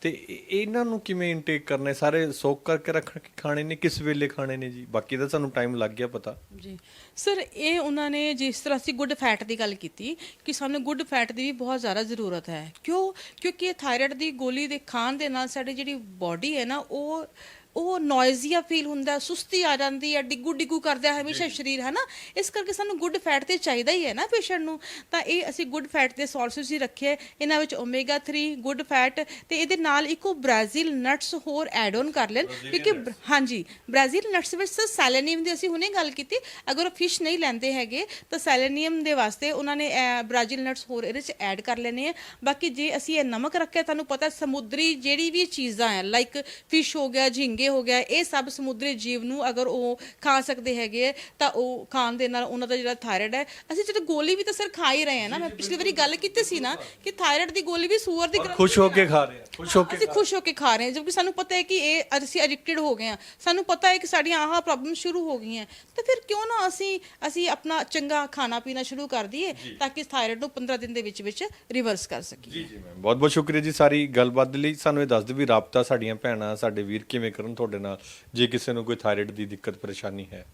A: ਤੇ ਇਹ- ਇਹਨਾਂ ਨੂੰ ਕਿਵੇਂ ਇਨਟੇਕ ਕਰਨੇ ਸਾਰੇ ਸੋਕ ਕਰਕੇ ਰੱਖ ਕੇ ਖਾਣੇ ਨੇ ਕਿਸ ਵੇਲੇ ਖਾਣੇ ਨੇ ਜੀ? ਬਾਕੀ ਦਾ ਸਾਨੂੰ ਟਾਈਮ ਲੱਗ ਗਿਆ ਪਤਾ।
B: ਜੀ। ਸਰ ਇਹ ਉਹਨਾਂ ਨੇ ਜਿਸ ਤਰ੍ਹਾਂ ਅਸੀਂ ਗੁੱਡ ਫੈਟ ਦੀ ਗੱਲ ਕੀਤੀ ਕਿ ਸਾਨੂੰ ਗੁੱਡ ਫੈਟ ਦੀ ਵੀ ਬਹੁਤ ਜ਼ਿਆਦਾ ਜ਼ਰੂਰਤ ਹੈ। ਕਿਉਂ? ਕਿਉਂਕਿ ਇਹ ਥਾਇਰਾਇਡ ਦੀ ਗੋਲੀ ਦੇ ਖਾਣ ਦੇ ਨਾਲ ਸਾਡੀ ਜਿਹੜੀ ਬਾਡੀ ਹੈ ਨਾ ਉਹ ਉਹ ਨੋਇਜ਼ੀਆ ਫੀਲ ਹੁੰਦਾ ਸੁਸਤੀ ਆ ਜਾਂਦੀ ਹੈ ਡਿੱਗੂ ਡਿੱਗੂ ਕਰਦਾ ਹੈ ਹਮੇਸ਼ਾ ਸਰੀਰ ਹੈ ਨਾ ਇਸ ਕਰਕੇ ਸਾਨੂੰ ਗੁੱਡ ਫੈਟ ਤੇ ਚਾਹੀਦਾ ਹੀ ਹੈ ਨਾ ਪੇਸ਼ੈਂਟ ਨੂੰ। ਤਾਂ ਇਹ ਅਸੀਂ ਗੁੱਡ ਫੈਟ ਦੇ ਸੋਰਸਸ ਹੀ ਰੱਖੇ ਇਹਨਾਂ ਵਿੱਚ ਓਮੇਗਾ 3 ਗੁੱਡ ਫੈਟ ਤੇ ਇਹਦੇ ਨਾਲ ਇੱਕੋ ਬ੍ਰਾਜ਼ੀਲ ਨਟਸ ਹੋਰ ਐਡ ਆਨ ਕਰ ਲੈਣ ਕਿਉਂਕਿ ਹਾਂਜੀ ਬ੍ਰਾਜ਼ੀਲ ਨਟਸ ਵਿੱਚ ਸੈਲੇਨੀਅਮ ਦੀ ਅਸੀਂ ਹੁਣੇ ਗੱਲ ਕੀਤੀ ਅਗਰ ਉਹ ਫਿਸ਼ ਨਹੀਂ ਲੈਂਦੇ ਹੈਗੇ ਤਾਂ ਸੈਲੇਨੀਅਮ ਦੇ ਵਾਸਤੇ ਉਹਨਾਂ ਨੇ ਬ੍ਰਾਜ਼ੀਲ ਨਟਸ ਹੋਰ ਇਹਦੇ ਚ ਐਡ ਕਰ ਲੈਣੇ ਆ। ਬਾਕੀ ਜੇ ਅਸੀਂ ਇਹ ਨਮਕ ਰੱਖਿਆ ਤੁਹਾਨੂੰ ਪਤਾ ਸਮੁੰਦਰੀ ਜਿਹੜੀ ਵੀ ਚੀਜ਼ਾਂ ਹੈ ਲਾਈਕ ਫਿਸ਼ ਹੋ ਗਿਆ ਝੀਂਗੇ ਹੋ ਗਿਆ ਇਹ ਸਭ ਸਮੁੰਦਰੀ ਜੀਵ ਨੂੰ ਅਗਰ ਉਹ ਖਾ ਸਕਦੇ ਹੈਗੇ ਤਾਂ ਉਹ ਖਾਣ ਦੇ ਨਾਲ ਉਹਨਾਂ ਦਾ ਜਿਹੜਾ ਥਾਇਰਾਇਡ ਹੈ ਅਸੀਂ ਜਦੋਂ ਗੋਲੀ ਵੀ ਤਾਂ ਸਰ ਖਾ ਹੀ ਰਹੇ ਹਾਂ ਨਾ। ਮੈਂ ਪਿਛਲੀ ਵਾਰੀ ਗੱਲ ਕੀਤੀ ਸੀ ਨਾ ਕਿ ਥਾਇਰਾਇਡ ਦੀ ਗੋਲੀ ਵੀ ਸੂਅਰ ਦੀ
A: ਖੁਸ਼ ਹੋ ਕੇ ਖਾ ਰਹੇ ਆ ਖੁਸ਼ ਹੋ ਕੇ
B: ਅਸੀਂ ਖੁਸ਼ ਹੋ ਕੇ ਖਾ ਰਹੇ ਹਾਂ ਜਦਕਿ ਸਾਨੂੰ ਪਤਾ ਹੈ ਕਿ ਇਹ ਅਸੀਂ ਐਡਿਕਟਡ ਹੋ ਗਏ ਹਾਂ। ਸਾਨੂੰ ਪਤਾ ਹੈ ਕਿ ਸਾਡੀਆਂ ਆਹ ਪ੍ਰੋਬਲਮ ਸ਼ੁਰੂ ਹੋ ਗਈਆਂ ਤਾਂ ਫਿਰ ਕਿਉਂ ਨਾ ਅਸੀਂ ਅਸੀਂ ਆਪਣਾ ਚੰਗਾ ਖਾਣਾ ਪੀਣਾ ਸ਼ੁਰੂ ਕਰ ਦਈਏ ਤਾਂ ਕਿ ਥਾਇਰਾਇਡ ਨੂੰ 15 ਦਿਨ ਦੇ ਵਿੱਚ ਵਿੱਚ ਰਿਵਰਸ ਕਰ ਸਕੀਏ।
A: ਜੀ ਜੀ ਮੈਮ ਬਹੁਤ ਬਹੁਤ ਸ਼ੁਕਰੀਆ ਜੀ ਸਾਰੀ ਗੱਲਬਾਤ ਲਈ। ਸਾਨੂੰ ਇਹ ਦੱਸ ਦਿਓ ਵੀ ਰਾਬਤਾ ਸਾਡੀਆਂ ਭੈਣਾਂ ਸਾਡੇ ਵੀਰ ਕਿਵੇਂ ਕਰਨ ਤੁਹਾਡੇ ਨਾਲ ਜੇ ਕਿਸੇ ਨੂੰ ਕੋਈ ਥਾਇਰਾਇਡ ਦੀ ਦਿੱਕਤ ਪਰੇਸ਼ਾਨੀ ਹੈ?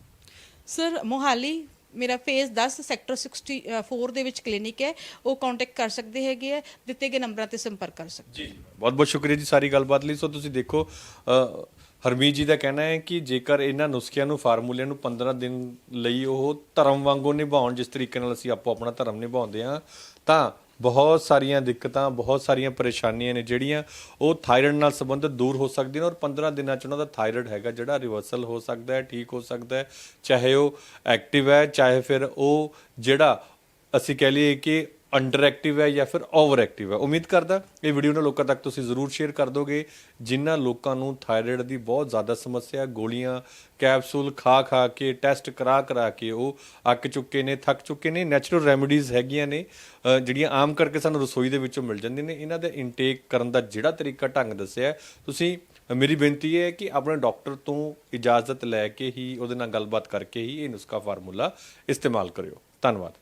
B: ਸਰ ਮੋਹਾਲੀ ਮੇਰਾ ਫੇਸ 10 ਸੈਕਟਰ 64 ਦੇ ਵਿੱਚ ਕਲੀਨਿਕ ਹੈ। ਉਹ ਕੰਟੈਕਟ ਕਰ ਸਕਦੇ ਹੈਗੇ ਆ ਦਿੱਤੇ ਗਏ ਨੰਬਰਾਂ ਤੇ ਸੰਪਰਕ ਕਰ ਸਕਦੇ
A: ਜੀ ਬਹੁਤ ਬਹੁਤ ਸ਼ੁਕਰੀਆ ਜੀ ਸਾਰੀ ਗੱਲਬਾਤ ਲਈ। ਸੋ ਤੁਸੀਂ ਦੇਖੋ ਹਰਮੀਤ ਜੀ ਦਾ ਕਹਿਣਾ ਹੈ ਕਿ ਜੇਕਰ ਇਹਨਾਂ ਨੁਸਖਿਆਂ ਨੂੰ ਫਾਰਮੂਲਿਆਂ ਨੂੰ 15 ਦਿਨ ਲਈ ਉਹ ਧਰਮ ਵਾਂਗੂ ਨਿਭਾਉਣ ਜਿਸ ਤਰੀਕੇ ਨਾਲ ਅਸੀਂ ਆਪੋ ਆਪਣਾ ਧਰਮ ਨਿਭਾਉਂਦੇ ਹਾਂ ਤਾਂ ਬਹੁਤ ਸਾਰੀਆਂ ਦਿੱਕਤਾਂ, ਬਹੁਤ ਸਾਰੀਆਂ ਪਰੇਸ਼ਾਨੀਆਂ ਨੇ ਜਿਹੜੀਆਂ ਉਹ ਥਾਇਰਾਇਡ ਨਾਲ ਸੰਬੰਧਿਤ ਦੂਰ ਹੋ ਸਕਦੀਆਂ ਨੇ ਔਰ 15 ਦਿਨਾਂ ਚ ਉਹਨਾਂ ਦਾ ਥਾਇਰਾਇਡ ਹੈਗਾ ਜਿਹੜਾ ਰਿਵਰਸਲ ਹੋ ਸਕਦਾ ਹੈ, ਠੀਕ ਹੋ ਸਕਦਾ ਹੈ, ਚਾਹੇ ਉਹ ਐਕਟਿਵ ਹੈ, ਚਾਹੇ ਫਿਰ ਉਹ ਜਿਹੜਾ ਅਸੀਂ ਕਹਿ ਲਈਏ ਕਿ ਅੰਡਰ ਐਕਟਿਵ ਹੈ ਜਾਂ ਫਿਰ ਓਵਰ ਐਕਟਿਵ ਹੈ। ਉਮੀਦ ਕਰਦਾ ਇਹ ਵੀਡੀਓ ਨੂੰ ਲੋਕਾਂ ਤੱਕ ਤੁਸੀਂ ਜ਼ਰੂਰ ਸ਼ੇਅਰ ਕਰ ਦੋਗੇ। ਜਿਨ੍ਹਾਂ ਲੋਕਾਂ ਨੂੰ ਥਾਇਰਾਇਡ ਦੀ ਬਹੁਤ ਜ਼ਿਆਦਾ ਸਮੱਸਿਆ, ਗੋਲੀਆਂ ਕੈਪਸੂਲ ਖਾ ਖਾ ਕੇ ਟੈਸਟ ਕਰਾ ਕਰਾ ਕੇ ਉਹ ਅੱਕ ਚੁੱਕੇ ਨੇ, ਥੱਕ ਚੁੱਕੇ ਨੇ ਨੈਚੁਰਲ ਰੈਮੇਡੀਜ਼ ਹੈਗੀਆਂ ਨੇ ਜਿਹੜੀਆਂ ਆਮ ਕਰਕੇ ਸਾਨੂੰ ਰਸੋਈ ਦੇ ਵਿੱਚੋਂ ਮਿਲ ਜਾਂਦੀਆਂ ਨੇ। ਇਹਨਾਂ ਦਾ ਇਨਟੇਕ ਕਰਨ ਦਾ ਜਿਹੜਾ ਤਰੀਕਾ ਢੰਗ ਦੱਸਿਆ, ਤੁਸੀਂ ਮੇਰੀ ਬੇਨਤੀ ਹੈ ਕਿ ਆਪਣੇ ਡਾਕਟਰ ਤੋਂ ਇਜਾਜ਼ਤ ਲੈ ਕੇ ਹੀ, ਉਹਦੇ ਨਾਲ ਗੱਲਬਾਤ ਕਰਕੇ ਹੀ ਇਹ ਨੁਸਖਾ ਫਾਰਮੂਲਾ ਇਸਤੇਮਾਲ ਕਰਿਓ। ਧੰਨਵਾਦ।